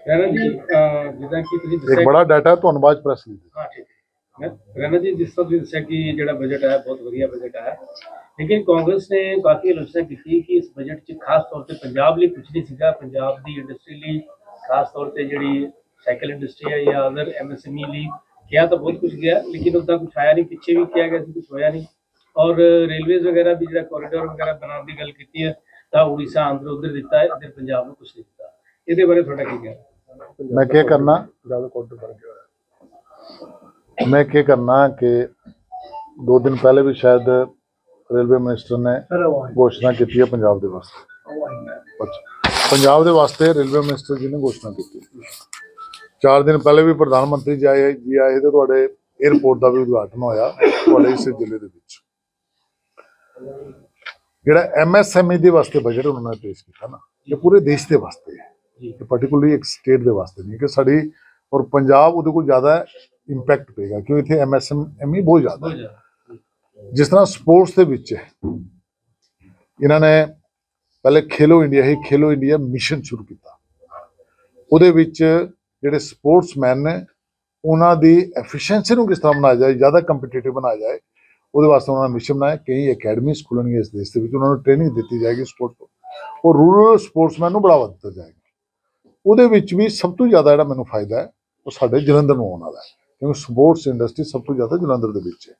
ਰੈਨਾ ਜੀ ਅਹ ਜਿੱਦਾਂ ਕਿ ਤੁਸੀਂ ਇੱਕ ਦੱਸਿਆ ਬੜਾ ਡਾਟਾ ਹੈ ਤੁਹਾਨੂੰ ਬਾਅਦ ਪ੍ਰੈਸ ਲਈ ਹਾਂ ਠੀਕ ਹੈ। ਮੈਂ ਰੈਨਾ ਜੀ ਜਿਸ ਤਰ੍ਹਾਂ ਤੁਸੀਂ ਦੱਸਿਆ ਕਿ ਜਿਹੜਾ ਬਜਟ ਹੈ ਬਹੁਤ ਵਧੀਆ ਬਜਟ ਹੈ ਲੇਕਿਨ ਕਾਂਗਰਸ ਨੇ ਕਾਫੀ ਆਲੋਚਨਾ ਕੀਤੀ ਕਿ ਇਸ ਬਜਟ 'ਚ ਖਾਸ ਤੌਰ ਤੇ ਪੰਜਾਬ ਲਈ ਕੁਝ ਨਹੀਂ ਸੀਗਾ ਪੰਜਾਬ ਦੀ ਇੰਡਸਟਰੀ ਲਈ ਖਾਸ ਤੌਰ ਤੇ ਜਿਹੜੀ ਸਾਈਕਲ ਇੰਡਸਟਰੀ ਹੈ ਜਾਂ ਅਦਰ ਐਮਐਸਐਮਈ ਲਈ ਕਿਹਾ ਤਾਂ ਬਹੁਤ ਕੁਝ ਗਿਆ ਲੇਕਿਨ ਉਦਾਂ ਕੁਝ ਆਇਆ ਨਹੀਂ ਪਿੱਛੇ ਵੀ ਕਿਹਾ ਗਿਆ ਸੀ ਕੁਝ ਹੋਇਆ ਨਹੀਂ ਔਰ ਰੇਲਵੇਜ਼ ਵਗੈਰਾ ਵੀ ਜਿਹੜਾ ਕੋਰੀਡੋਰ ਵਗੈਰਾ ਬਣਾਉਣ ਦੀ ਗੱਲ ਕੀਤੀ ਹੈ ਤਾਂ ਉੜੀਸਾ ਆਂਧਰ ਉਧਰ ਦਿੱਤਾ ਹੈ ਇੱਧਰ ਪੰਜਾਬ ਨੂੰ ਕੁਝ ਨਹੀਂ ਦਿੱਤਾ ਇਹਦੇ ਬਾਰੇ ਤੁਹਾਡਾ ਕੀ ਕਹਿਣਾ ਮੈਂ ਕੀ ਕਰਨਾ? ਜ਼ਿਆਦਾ ਕਾਊਂਟਰ ਬਣ ਗਿਆ ਮੈਂ ਕੀ ਕਰਨਾ ਕਿ ਦੋ ਦਿਨ ਪਹਿਲੇ ਵੀ ਸ਼ਾਇਦ ਰੇਲਵੇ ਮਿਨਿਸਟਰ ਨੇ ਘੋਸ਼ਣਾ ਕੀਤੀ ਹੈ ਪੰਜਾਬ ਦੇ ਵਾਸਤੇ। ਪੰਜਾਬ ਦੇ ਵਾਸਤੇ ਰੇਲਵੇ ਮਿਨਿਸਟਰ ਜੀ ਨੇ ਘੋਸ਼ਣਾ ਕੀਤੀ। ਚਾਰ ਦਿਨ ਪਹਿਲੇ ਵੀ ਪ੍ਰਧਾਨ ਮੰਤਰੀ ਜੀ ਆਏ ਜੀ ਆਏ ਤੇ ਤੁਹਾਡੇ 에어ਪੋਰਟ ਦਾ ਵੀ ਉਦਘਾਟਨ ਹੋਇਆ ਤੁਹਾਡੇ ਇਸ ਜ਼ਿਲ੍ਹੇ ਦੇ ਵਿੱਚ। ਜਿਹੜਾ ਐਮਐਸਐਮਈ ਦੇ ਵਾਸਤੇ ਬਜਟ ਉਹਨਾਂ ਨੇ ਪੇਸ਼ ਕੀਤਾ ਨਾ ਇਹ ਪੂਰੇ ਦੇਸ਼ ਦੇ ਵਾਸਤੇ ਹੈ। ਕਿ ਪਾਰਟਿਕੂਲਰਲੀ ਇੱਕ ਸਟੇਟ ਦੇ ਵਾਸਤੇ ਨਹੀਂ ਕਿ ਸਾਡੀ ਔਰ ਪੰਜਾਬ ਉਹਦੇ ਕੋਲ ਜ਼ਿਆਦਾ ਇੰਪੈਕਟ ਪਏਗਾ ਕਿਉਂ ਇੱਥੇ ਐਮਐਸਐਮਈ ਬਹੁਤ ਜ਼ਿਆਦਾ ਬਹੁਤ ਹੈ ਜ਼ਿਆਦਾ ਜਿਸ ਤਰ੍ਹਾਂ ਸਪੋਰਟਸ ਦੇ ਵਿੱਚ ਹੈ ਇਹਨਾਂ ਨੇ ਪਹਿਲੇ ਖੇਲੋ ਇੰਡੀਆ ਹੀ ਖੇਲੋ ਇੰਡੀਆ ਮਿਸ਼ਨ ਸ਼ੁਰੂ ਕੀਤਾ। ਉਹਦੇ ਵਿੱਚ ਜਿਹੜੇ ਸਪੋਰਟਸਮੈਨ ਨੇ ਉਹਨਾਂ ਦੀ ਐਫੀਸ਼ੀਐਂਸੀ ਨੂੰ ਕਿਸ ਤਰ੍ਹਾਂ ਬਣਾਇਆ ਜਾਏ ਜ਼ਿਆਦਾ ਕੰਪੀਟੀਟਿਵ ਬਣਾਇਆ ਜਾਏ ਉਹਦੇ ਵਾਸਤੇ ਉਹਨਾਂ ਨੇ ਮਿਸ਼ਨ ਬਣਾਇਆ। ਕਈ ਅਕੈਡਮੀਜ਼ ਖੁੱਲਣਗੀਆਂ ਇਸ ਦੇਸ਼ ਦੇ ਵਿੱਚ ਉਹਨਾਂ ਨੂੰ ਟ੍ਰੇਨਿੰਗ ਦਿੱਤੀ ਜਾਏਗੀ ਸਪੋਰਟਸ ਤੋਂ। ਉਹ ਰੂਰਲ ਸਪੋਰਟਸਮੈਨ ਨੂੰ ਬੜਾਵਾ ਦਿੱਤਾ ਜਾਏਗਾ। ਉਹਦੇ ਵਿੱਚ ਵੀ ਸਭ ਤੋਂ ਜ਼ਿਆਦਾ ਜਿਹੜਾ ਮੈਨੂੰ ਫਾਇਦਾ ਹੈ, ਉਹ ਸਾਡੇ ਜਲੰਧਰ ਨੂੰ ਆਉਣ ਵਾਲਾ ਹੈ, ਕਿਉਂਕਿ ਸਪੋਰਟਸ ਇੰਡਸਟਰੀ ਸਭ ਤੋਂ ਜ਼ਿਆਦਾ ਜਲੰਧਰ ਦੇ ਵਿੱਚ ਹੈ।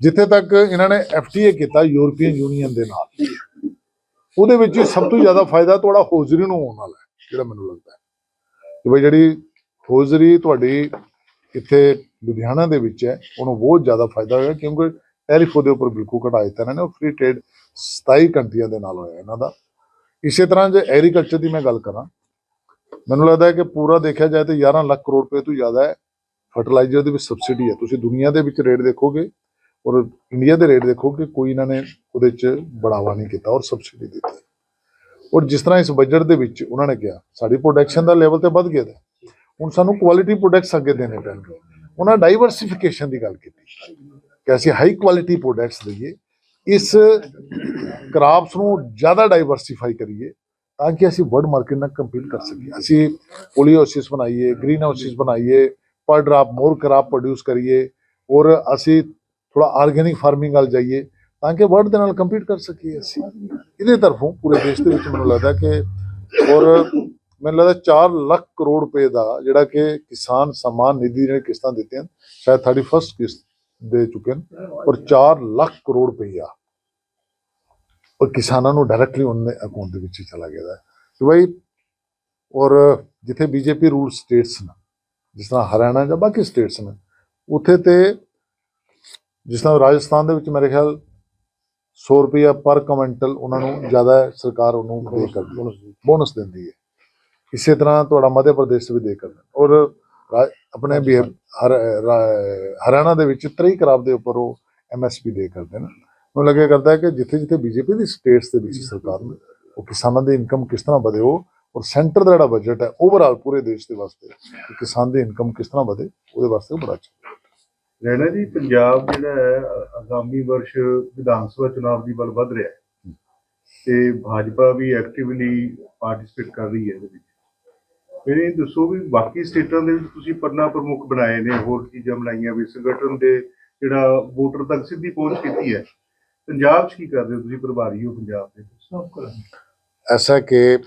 ਜਿੱਥੇ ਤੱਕ ਇਹਨਾਂ ਨੇ ਐਫਟੀਏ ਕੀਤਾ ਯੂਰਪੀਅਨ ਯੂਨੀਅਨ ਦੇ ਨਾਲ, ਉਹਦੇ ਵਿੱਚ ਸਭ ਤੋਂ ਜ਼ਿਆਦਾ ਫਾਇਦਾ ਤੁਹਾਡਾ ਹੌਜ਼ਰੀ ਨੂੰ ਆਉਣ ਵਾਲਾ ਹੈ, ਜਿਹੜਾ ਮੈਨੂੰ ਲੱਗਦਾ ਹੈ। ਕਿ ਬਈ ਜਿਹੜੀ ਹੌਜ਼ਰੀ ਤੁਹਾਡੀ ਇੱਥੇ ਲੁਧਿਆਣਾ ਦੇ ਵਿੱਚ ਹੈ, ਉਹਨੂੰ ਬਹੁਤ ਜ਼ਿਆਦਾ ਫਾਇਦਾ ਹੋਇਆ, ਕਿਉਂਕਿ ਟੈਰਿਫ ਉਹਦੇ ਉੱਪਰ ਬਿਲਕੁਲ ਘਟਾ ਦਿੱਤਾ ਇਹਨਾਂ ਨੇ ਫ੍ਰੀ ਟ੍ਰੇਡ 27 ਕੰਟਰੀਆਂ ਦੇ ਨਾਲ ਹੋਇਆ ਇਹਨਾਂ ਦਾ। ਇਸੇ ਤਰ੍ਹਾਂ ਜੇ ਐਗਰੀਕਲਚਰ ਦੀ ਮੈਂ ਗੱਲ ਕਰਾਂ ਮੈਨੂੰ ਲੱਗਦਾ ਹੈ ਕਿ ਪੂਰਾ ਦੇਖਿਆ ਜਾਏ ਤਾਂ 11 ਲੱਖ ਕਰੋੜ ਰੁਪਏ ਤੋਂ ਜ਼ਿਆਦਾ ਹੈ। ਫਰਟੀਲਾਈਜ਼ਰ ਦੇ ਵਿੱਚ ਸਬਸਿਡੀ ਹੈ। ਤੁਸੀਂ ਦੁਨੀਆ ਦੇ ਵਿੱਚ ਰੇਟ ਦੇਖੋਗੇ ਔਰ ਇੰਡੀਆ ਦੇ ਰੇਟ ਦੇਖੋਗੇ, ਕੋਈ ਇਹਨਾਂ ਨੇ ਉਹਦੇ 'ਚ ਬੜਾਵਾ ਨਹੀਂ ਕੀਤਾ ਔਰ ਸਬਸਿਡੀ ਦਿੱਤੀ। ਔਰ ਜਿਸ ਤਰ੍ਹਾਂ ਇਸ ਬਜਟ ਦੇ ਵਿੱਚ ਉਹਨਾਂ ਨੇ ਕਿਹਾ, ਸਾਡੀ ਪ੍ਰੋਡਕਸ਼ਨ ਦਾ ਲੈਵਲ ਤੇ ਵੱਧ ਗਿਆ ਦਾ ਹੁਣ ਸਾਨੂੰ ਕੁਆਲਿਟੀ ਪ੍ਰੋਡਕਟਸ ਅੱਗੇ ਦੇਣੇ ਪੈਣਗੇ। ਉਹਨਾਂ ਡਾਈਵਰਸਿਫਿਕੇਸ਼ਨ ਦੀ ਗੱਲ ਕੀਤੀ। ਕਿ ਅਸੀਂ ਹਾਈ ਕੁਆਲਿਟੀ ਪ੍ਰੋਡਕਟਸ ਦਈਏ, ਇਸ ਕ੍ਰਾਪਸ ਨੂੰ ਜ਼ਿਆਦਾ ਡਾਈਵਰਸਿਫਾਈ ਕਰੀਏ। ਤਾਂ ਕਿ ਅਸੀਂ ਵਰਲਡ ਮਾਰਕੀਟ ਨਾਲ ਕੰਪੀਟ ਕਰ ਸਕੀਏ। ਅਸੀਂ ਪੋਲੀਓਸਿਸ ਬਣਾਈਏ ਗ੍ਰੀਨ ਹਾਊਸਿਸ ਬਣਾਈਏ ਪਰ ਡਰਾਪ ਮੋਰ ਕਰਾਪ ਪ੍ਰੋਡਿਊਸ ਕਰੀਏ ਔਰ ਅਸੀਂ ਥੋੜਾ ਆਰਗੈਨਿਕ ਫਾਰਮਿੰਗ ਵੱਲ ਜਾਈਏ ਤਾਂ ਕਿ ਵਰਲਡ ਦੇ ਨਾਲ ਕੰਪੀਟ ਕਰ ਸਕੀਏ ਅਸੀਂ। ਇਹਦੇ ਤਰਫੋਂ ਪੂਰੇ ਦੇਸ਼ ਦੇ ਵਿੱਚ ਮੈਨੂੰ ਲੱਗਦਾ ਕਿ ਔਰ ਮੈਨੂੰ ਲੱਗਦਾ 4 ਲੱਖ ਕਰੋੜ ਰੁਪਏ ਦਾ ਜਿਹੜਾ ਕਿ ਕਿਸਾਨ ਸਨਮਾਨ ਨਿਧੀ ਨੇ ਕਿਸ਼ਤਾਂ ਦਿੱਤੀਆਂ, ਸ਼ਾਇਦ 31st ਕਿਸ਼ਤ ਦੇ ਚੁੱਕੇ ਨੇ ਔਰ 4 ਲੱਖ ਕਰੋੜ ਰੁਪਈਆ ਉਹ ਕਿਸਾਨਾਂ ਨੂੰ ਡਾਇਰੈਕਟਲੀ ਉਹਨਾਂ ਦੇ ਅਕਾਊਂਟ ਦੇ ਵਿੱਚ ਚਲਾ ਗਿਆ ਹੈ। ਕਿ ਭਾਈ ਔਰ ਜਿੱਥੇ ਬੀਜੇਪੀ ਰੂਲ ਸਟੇਟਸ ਨੇ ਜਿਸ ਤਰ੍ਹਾਂ ਹਰਿਆਣਾ ਜਾਂ ਬਾਕੀ ਸਟੇਟਸ ਨੇ ਉੱਥੇ ਤੇ ਜਿਸ ਤਰ੍ਹਾਂ ਰਾਜਸਥਾਨ ਦੇ ਵਿੱਚ ਮੇਰੇ ਖਿਆਲ 100 ਰੁਪਇਆ ਪਰ ਕੁਇੰਟਲ ਉਹਨਾਂ ਨੂੰ ਜ਼ਿਆਦਾ ਸਰਕਾਰ ਉਹਨੂੰ ਦੇ ਕਰਦੀ ਬੋਨਸ ਦਿੰਦੀ ਹੈ। ਇਸੇ ਤਰ੍ਹਾਂ ਤੁਹਾਡਾ ਮੱਧ ਪ੍ਰਦੇਸ਼ ਵੀ ਦੇ ਕਰਦਾ ਔਰ ਆਪਣੇ ਹਰਿਆਣਾ ਦੇ ਵਿੱਚ 23 ਕਰਾਬ ਦੇ ਉੱਪਰ ਉਹ ਐਮਐਸਪੀ ਦੇ ਕਰਦੇ ਨੇ। ਮੈਨੂੰ ਲੱਗਿਆ ਕਰਦਾ ਹੈ ਕਿ ਜਿੱਥੇ ਜਿੱਥੇ ਬੀਜੇਪੀ ਦੀ ਸਟੇਟਸ ਦੇ ਵਿੱਚ ਸਰਕਾਰ ਨੇ ਉਹ ਕਿਸਾਨਾਂ ਦੀ ਇਨਕਮ ਕਿਸ ਤਰ੍ਹਾਂ ਵਧੇ ਉਹ ਔਰ ਸੈਂਟਰ ਦਾ ਜਿਹੜਾ ਬਜਟ ਹੈ ਓਵਰਆਲ ਪੂਰੇ ਦੇਸ਼ ਦੇ ਵਾਸਤੇ ਕਿ ਕਿਸਾਨ ਦੀ ਇਨਕਮ ਕਿਸ ਤਰ੍ਹਾਂ ਵਧੇ ਉਹਦੇ ਵਾਸਤੇ ਉਹ ਬੜਾ ਅੱਛਾ। ਰਹਿਣਾ ਜੀ ਪੰਜਾਬ ਜਿਹੜਾ ਹੈ ਆਗਾਮੀ ਵਰਸ਼ ਵਿਧਾਨ ਸਭਾ ਚੁਣਾਵ ਦੀ ਵੱਲ ਵੱਧ ਰਿਹਾ ਹੈ। ਤੇ ਭਾਜਪਾ ਵੀ ਐਕਟਿਵਲੀ ਪਾਰਟਿਸਿਪੇਟ ਕਰ ਰਹੀ ਹੈ ਇਹਦੇ ਵਿੱਚ। ਮੈਨੂੰ ਇਹ ਦੱਸੋ ਵੀ ਬਾਕੀ ਸਟੇਟਾਂ ਦੇ ਵਿੱਚ ਤੁਸੀਂ ਪਰਨਾ ਪ੍ਰਮੁੱਖ ਬਣਾਏ ਨੇ ਹੋਰ ਚੀਜ਼ਾਂ ਬਣਾਈਆਂ ਵੀ ਸੰਗਠਨ ਦੇ ਜਿਹੜਾ ਵੋਟਰ ਤੱਕ ਸਿੱਧੀ ਪਹੁੰਚ ਕੀਤੀ ਹੈ। ਪੰਜਾਬ 'ਚ ਕੀ ਕਰਦੇ ਹੋ ਤੁਸੀਂ ਪ੍ਰਭਾਰੀ ਹੋ ਪੰਜਾਬ ਦੇ? ਐਸਾ ਕਿ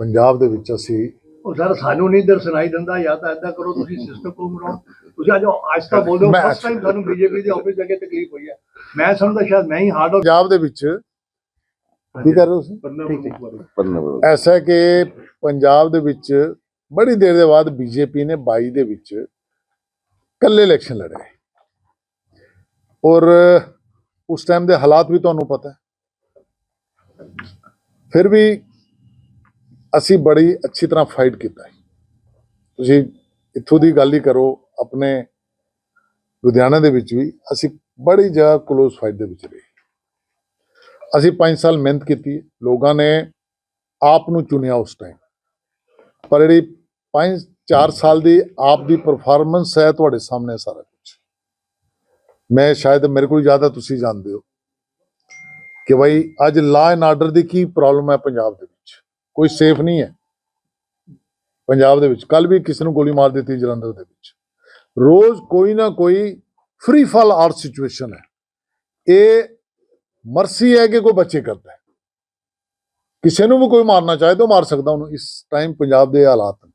ਪੰਜਾਬ ਦੇ ਵਿੱਚ ਅਸੀਂ ਉਹ ਸਰ ਸਾਨੂੰ ਨਹੀਂ ਦਰ ਸੁਣਾਈ ਦਿੰਦਾ ਜਾਂ ਤਾਂ ਏਦਾਂ ਕਰੋ ਤੁਸੀਂ ਸਿਸਟਮ ਕੋ ਬਣਾਓ ਤੁਸੀਂ ਅੱਜ ਅੱਜ ਤਾਂ ਬੋਲਦੇ ਹੋ ਮੈਂ- ਫਸਟ ਟਾਈਮ ਸਾਨੂੰ ਬੀਜੇਪੀ ਦੇ ਆਫਿਸ ਜਾ ਕੇ ਤਕਲੀਫ ਹੋਈ ਹੈ। ਮੈਂ ਸਮਝਦਾ ਸ਼ਾਇਦ ਮੈਂ ਹੀ ਹਾਰਡ ਪੰਜਾਬ ਦੇ ਵਿੱਚ ਕੀ ਕਰ ਰਹੇ ਹੋ ਤੁਸੀਂ? ਪਰਨਾ ਪ੍ਰਮੁੱਖ ਬਾਰੇ ਐਸਾ ਹੈ ਕਿ ਪੰਜਾਬ ਦੇ ਵਿੱਚ ਬੜੀ ਦੇਰ ਦੇ ਬਾਅਦ ਬੀਜੇਪੀ ਨੇ 22 ਦੇ ਵਿੱਚ ਕੱਲੇ ਇਲੈਕਸ਼ਨ ਲੜੇ। ਔਰ ਉਸ ਟਾਈਮ ਦੇ ਹਾਲਾਤ ਵੀ ਤੁਹਾਨੂੰ ਪਤਾ ਹੈ। ਫਿਰ ਵੀ ਅਸੀਂ ਬੜੀ ਅੱਛੀ ਤਰ੍ਹਾਂ ਫਾਈਟ ਕੀਤਾ ਤੁਸੀਂ ਇੱਥੋਂ ਦੀ ਗੱਲ ਹੀ ਕਰੋ, ਆਪਣੇ ਲੁਧਿਆਣਾ ਦੇ ਵਿੱਚ ਵੀ ਅਸੀਂ ਬੜੀ ਜ਼ਿਆਦਾ ਕਲੋਜ਼ ਫਾਈਟ ਦੇ ਵਿੱਚ ਰਹੇ। ਅਸੀਂ 5 ਸਾਲ ਮਿਹਨਤ ਕੀਤੀ ਲੋਕਾਂ ਨੇ ਆਪ ਨੂੰ ਚੁਣਿਆ ਉਸ ਟਾਈਮ ਪਰ ਜਿਹੜੀ 5 4 ਸਾਲ ਦੀ ਆਪ ਦੀ ਪਰਫਾਰਮੈਂਸ ਹੈ ਤੁਹਾਡੇ ਸਾਹਮਣੇ ਸਾਰਾ ਕੁਝ ਮੈਂ ਸ਼ਾਇਦ ਮੇਰੇ ਕੋਲ ਜ਼ਿਆਦਾ ਤੁਸੀਂ ਜਾਣਦੇ ਹੋ ਕਿ ਭਾਈ ਅੱਜ ਲਾ ਐਂਡ ਆਰਡਰ ਦੀ ਕੀ ਪ੍ਰੋਬਲਮ ਹੈ ਪੰਜਾਬ ਦੇ ਵਿੱਚ? ਕੋਈ ਸੇਫ ਨਹੀਂ ਹੈ ਪੰਜਾਬ ਦੇ ਵਿੱਚ। ਕੱਲ ਵੀ ਕਿਸੇ ਨੂੰ ਗੋਲੀ ਮਾਰ ਦਿੱਤੀ ਜਲੰਧਰ ਦੇ ਵਿੱਚ। ਰੋਜ਼ ਕੋਈ ਨਾ ਕੋਈ ਫ੍ਰੀ ਫਾਲ ਆਰ ਸਿਚੁਏਸ਼ਨ ਹੈ। ਇਹ ਮਰਸੀ ਹੈ ਕਿ ਕੋਈ ਬੱਚੇ ਕਰਦਾ ਹੈ। ਕਿਸੇ ਨੂੰ ਵੀ ਕੋਈ ਮਾਰਨਾ ਚਾਹੇ ਤਾਂ ਮਾਰ ਸਕਦਾ ਉਹਨੂੰ। ਇਸ ਟਾਈਮ ਪੰਜਾਬ ਦੇ ਹਾਲਾਤ ਨੇ।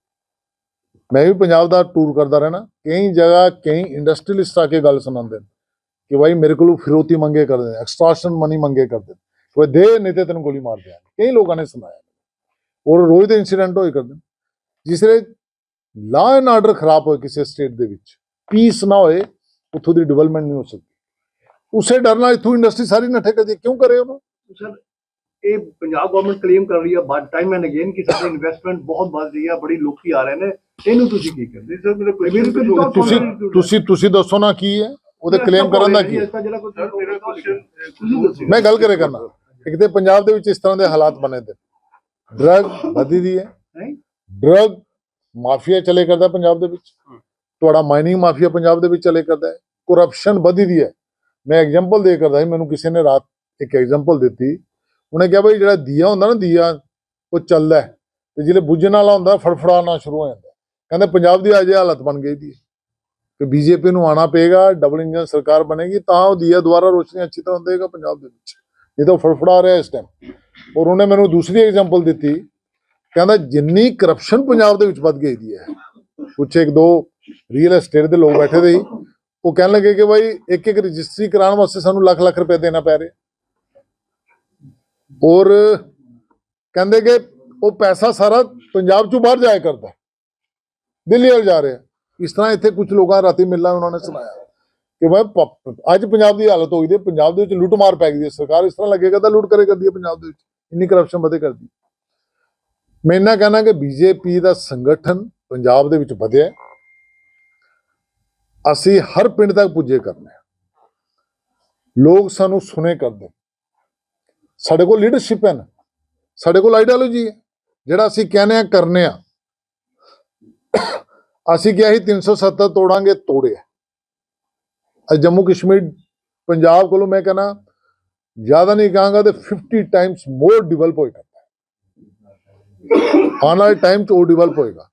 ਮੈਂ ਵੀ ਪੰਜਾਬ ਦਾ ਟੂਰ ਕਰਦਾ ਰਹਿਣਾ। ਕਈ ਜਗ੍ਹਾ ਕਈ ਇੰਡਸਟਰੀਲਿਸਟ ਆ ਕੇ ਗੱਲ ਸੁਣਾਉਂਦੇ ਨੇ। ਕਿ ਭਾਈ ਮੇਰੇ ਕੋਲੋਂ ਫਿਰੋਤੀ ਮੰਗੇ ਕਰਦੇ ਨੇ ਐਕਸਟ੍ਰਾਸ਼ਨ ਮਨੀ ਮੰਗੇ ਕਰਦੇ ਨੇ ਕੋਈ ਦੇ ਨਹੀਂ ਤੇ ਤੈਨੂੰ ਗੋਲੀ ਮਾਰ ਦਿਆਂਗੇ। ਕਈ ਲੋਕਾਂ ਨੇ ਸੁਣਾਇਆ। ਔਰ ਰੋਜ਼ ਦੇ ਇਨਸੀਡੈਂਟ ਹੋਏ ਕਰਦੇ ਨੇ। ਜਿਸ ਦੇ ਲਾ ਐਂਡ ਆਰਡਰ ਖਰਾਬ ਹੋਏ ਕਿਸੇ ਸਟੇਟ ਦੇ ਵਿੱਚ ਪੀਸ ਨਾ ਹੋਏ ਉੱਥੋਂ ਦੀ ਡਿਵੈਲਪਮੈਂਟ ਨਹੀਂ ਹੋ ਸਕਦੀ ਉਸੇ ਡਰ ਨਾਲ ਇੱਥੋਂ ਇੰਡਸਟਰੀ ਸਾਰੀ ਨੱਠੇ ਕਰਦੀ ਹੈ। ਕਿਉਂ ਕਰੇ ਉਹਨੂੰ? ਸਰ ਇਹ ਪੰਜਾਬ ਗਵਰਨਮੈਂਟ ਕਲੇਮ ਕਰ ਰਹੀ ਹੈ ਬਟ ਟਾਈਮ ਐਂਡ ਅਗੇਨ ਕਿ ਸਾਡੇ ਇਨਵੈਸਟਮੈਂਟ ਬਹੁਤ ਵੱਧ ਰਹੀ ਹੈ ਬੜੀ ਲੋਕੀ ਆ ਰਹੇ ਨੇ। ਇਹਨੂੰ ਤੁਸੀਂ ਕੀ ਕਰਦੇ ਸਰ ਮੇਰਾ question ਤੁਸੀਂ ਤੁਸੀਂ ਤੁਸੀਂ ਦੱਸੋ ਨਾ ਕੀ ਹੈ। ਉਹਦੇ ਕਲੇਮ ਕਰਨ ਦਾ ਕੀ ਮੈਂ ਗੱਲ ਕਰੇ ਕਰਨਾ। ਇੱਕ ਤੇ ਪੰਜਾਬ ਦੇ ਵਿੱਚ ਇਸ ਤਰ੍ਹਾਂ ਦੇ ਹਾਲਾਤ ਬਣੇ ਤੇ। ਡਰਗ ਵਧੀ ਦੀ ਹੈ। ਨਹੀਂ। ਡਰਗ ਮਾਫੀਆ ਚਲੇ ਕਰਦਾ ਪੰਜਾਬ ਦੇ ਵਿੱਚ। ਤੁਹਾਡਾ ਮਾਈਨਿੰਗ ਮਾਫੀਆ ਪੰਜਾਬ ਦੇ ਵਿੱਚ ਚਲੇ ਕਰਦਾ ਹੈ। ਕਰਪਸ਼ਨ ਵਧੀ ਦੀ ਹੈ। ਮੈਂ ਐਗਜ਼ਾਮਪਲ ਦੇ ਕਰਦਾ ਸੀ ਮੈਨੂੰ ਕਿਸੇ ਨੇ ਰਾਤ ਇੱਕ ਐਗਜ਼ਾਮਪਲ ਦਿੱਤੀ। ਉਹਨੇ ਕਿਹਾ ਬਈ ਜਿਹੜਾ ਦੀਆ ਹੁੰਦਾ ਨਾ ਦੀਆ ਉਹ ਚੱਲਦਾ ਤੇ ਜਿਹੜੇ ਬੁੱਝਣ ਵਾਲਾ ਹੁੰਦਾ ਫੜਫੜਾਉਣਾ ਸ਼ੁਰੂ ਹੋ ਜਾਂਦਾ। ਕਹਿੰਦੇ ਪੰਜਾਬ ਦੀ ਅਜੇ ਹਾਲਤ ਬਣ ਗਈ ਦੀ ਹੈ ਕਿ ਬੀਜੇਪੀ ਨੂੰ ਆਣਾ ਪਏਗਾ ਡਬਲ ਇੰਜਨ ਸਰਕਾਰ ਬਣੇਗੀ, ਤਾਂ ਉਹ ਦੀਆ ਦੁਆਰਾ ਰੋਸ਼ਨੀ ਅੱਛੀ ਤਰ੍ਹਾਂ ਦੇਗਾ ਪੰਜਾਬ ਦੇ ਵਿੱਚ। ਨਹੀਂ ਤਾਂ ਉਹ ਫੜਫੜਾ ਰਿਹਾ ਇਸ ਟਾਈਮ ਔਰ ਉਹਨੇ ਮੈਨੂੰ ਦੂਸਰੀ ਐਗਜ਼ਾਮਪਲ ਦਿੱਤੀ। ਕਹਿੰਦਾ, ਜਿੰਨੀ ਕਰਪਸ਼ਨ ਪੰਜਾਬ ਦੇ ਵਿੱਚ ਵੱਧ ਗਈ ਦੀ ਹੈ। ਕੁਛ ਇੱਕ ਦੋ ਰੀਅਲ ਐਸਟੇਟ ਦੇ ਲੋਕ ਬੈਠੇ ਦੇ ਉਹ ਕਹਿਣ ਲੱਗੇ ਕਿ ਭਾਈ ਇੱਕ ਇੱਕ ਰਜਿਸਟਰੀ ਕਰਾਉਣ ਵਾਸਤੇ ਸਾਨੂੰ ਲੱਖ ਲੱਖ ਰੁਪਏ ਦੇਣਾ ਪੈ ਰਿਹਾ। ਔਰ ਕਹਿੰਦੇ ਕਿ ਉਹ ਪੈਸਾ ਸਾਰਾ ਪੰਜਾਬ ਚੋਂ ਬਾਹਰ ਜਾਇਆ ਕਰਦਾ। ਦਿੱਲੀ ਵੱਲ ਜਾ ਰਿਹਾ। ਇਸ ਤਰ੍ਹਾਂ ਇੱਥੇ ਕੁਝ ਲੋਕਾਂ ਰਾਤੀ ਮਿਲਣਾ ਉਹਨਾਂ ਨੇ ਸੁਣਾਇਆ ਕਿ ਭਾਈ ਅੱਜ ਪੰਜਾਬ ਦੀ ਹਾਲਤ ਹੋ ਗਈ ਹੈ, ਪੰਜਾਬ ਦੇ ਵਿੱਚ ਲੁੱਟ ਮਾਰ ਪੈ ਗਈ ਹੈ ਸਰਕਾਰ ਇਸ ਤਰ੍ਹਾਂ ਲੱਗੇਗਾ ਤਾਂ ਲੁੱਟ ਕਰੇ ਕਰਦੀ ਹੈ ਪੰਜਾਬ ਦੇ ਵਿੱਚ ਇੰਨੀ ਕਰਪਸ਼ਨ ਵਧੇ ਕਰਦੀ ਮੈਂ ਇਹਨਾਂ ਕਹਿਣਾ ਕਿ ਬੀਜੇਪੀ ਦਾ ਸੰਗਠਨ ਪੰਜਾਬ ਦੇ ਵਿੱਚ ਵਧਿਆ ਅਸੀਂ ਹਰ ਪਿੰਡ ਤੱਕ ਪੁੱਜੇ ਕਰਨੇ ਲੋਕ ਸਾਨੂੰ ਸੁਣੇ ਕਰਦੇ ਸਾਡੇ ਕੋਲ ਲੀਡਰਸ਼ਿਪ ਹੈ ਨਾ। ਸਾਡੇ ਕੋਲ ਆਈਡੀਓਲੋਜੀ ਹੈ। ਜਿਹੜਾ ਅਸੀਂ ਕਹਿੰਦੇ ਆ ਕਰਨੇ ਆ। ਅਸੀਂ ਕਿਹਾ ਸੀ 370 ਤੋੜਾਂਗੇ ਤੋੜਿਆ ਅੱਜ ਜੰਮੂ ਕਸ਼ਮੀਰ ਪੰਜਾਬ ਕੋਲੋਂ ਮੈਂ ਕਹਿੰਦਾ ਜ਼ਿਆਦਾ ਨਹੀਂ ਕਹਾਂਗਾ ਤੇ 50 ਟਾਈਮਸ ਮੋਰ ਡਿਵੈਲਪ ਹੋਏਗਾ ਆਉਣ ਵਾਲੇ ਟਾਈਮ 'ਚ ਉਹ ਡਿਵੈਲਪ ਹੋਏਗਾ।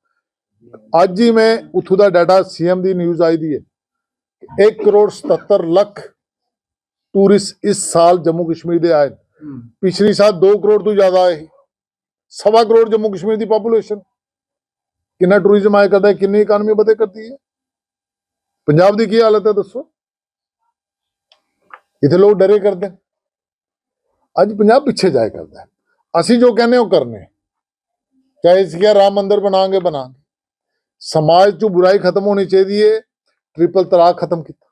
ਅੱਜ ਹੀ ਮੈਂ ਉੱਥੋਂ ਦਾ ਡਾਟਾ ਸੀਐਮ ਦੀ ਨਿਊਜ਼ ਆਈ ਦੀ ਹੈ 1 ਕਰੋੜ 77 ਲੱਖ ਟੂਰਿਸਟ ਇਸ ਸਾਲ ਜੰਮੂ ਕਸ਼ਮੀਰ ਦੇ ਆਏ ਪਿਛਲੀ ਸਾਲ 2 ਕਰੋੜ ਤੋਂ ਜ਼ਿਆਦਾ ਆਏ। ਸਵਾ ਕਰੋੜ ਜੰਮੂ ਕਸ਼ਮੀਰ ਦੀ ਪਾਪੂਲੇਸ਼ਨ ਕਿੰਨਾ ਟੂਰਿਜ਼ਮ ਆਇਆ ਕਰਦਾ ਹੈ, ਕਿੰਨੀ ਇਕਾਨਮੀ ਵਧੇ ਕਰਦੀ ਹੈ। ਪੰਜਾਬ ਦੀ ਕੀ ਹਾਲਤ ਹੈ ਦੱਸੋ? ਇੱਥੇ ਲੋਕ ਡਰੇ ਕਰਦੇ ਅੱਜ ਪੰਜਾਬ ਪਿੱਛੇ ਜਾਇਆ ਕਰਦਾ ਹੈ। ਅਸੀਂ ਜੋ ਕਹਿੰਦੇ ਉਹ ਕਰਨੇ ਚਾਹੇ ਅਸੀਂ ਕਿਹਾ ਰਾਮ ਮੰਦਿਰ ਬਣਾਵਾਂਗੇ ਬਣਾਵਾਂਗੇ। ਸਮਾਜ ਤੋਂ ਬੁਰਾਈ ਖਤਮ ਹੋਣੀ ਚਾਹੀਦੀ ਹੈ। ਟ੍ਰਿਪਲ ਤਲਾਕ ਖਤਮ ਕੀਤਾ।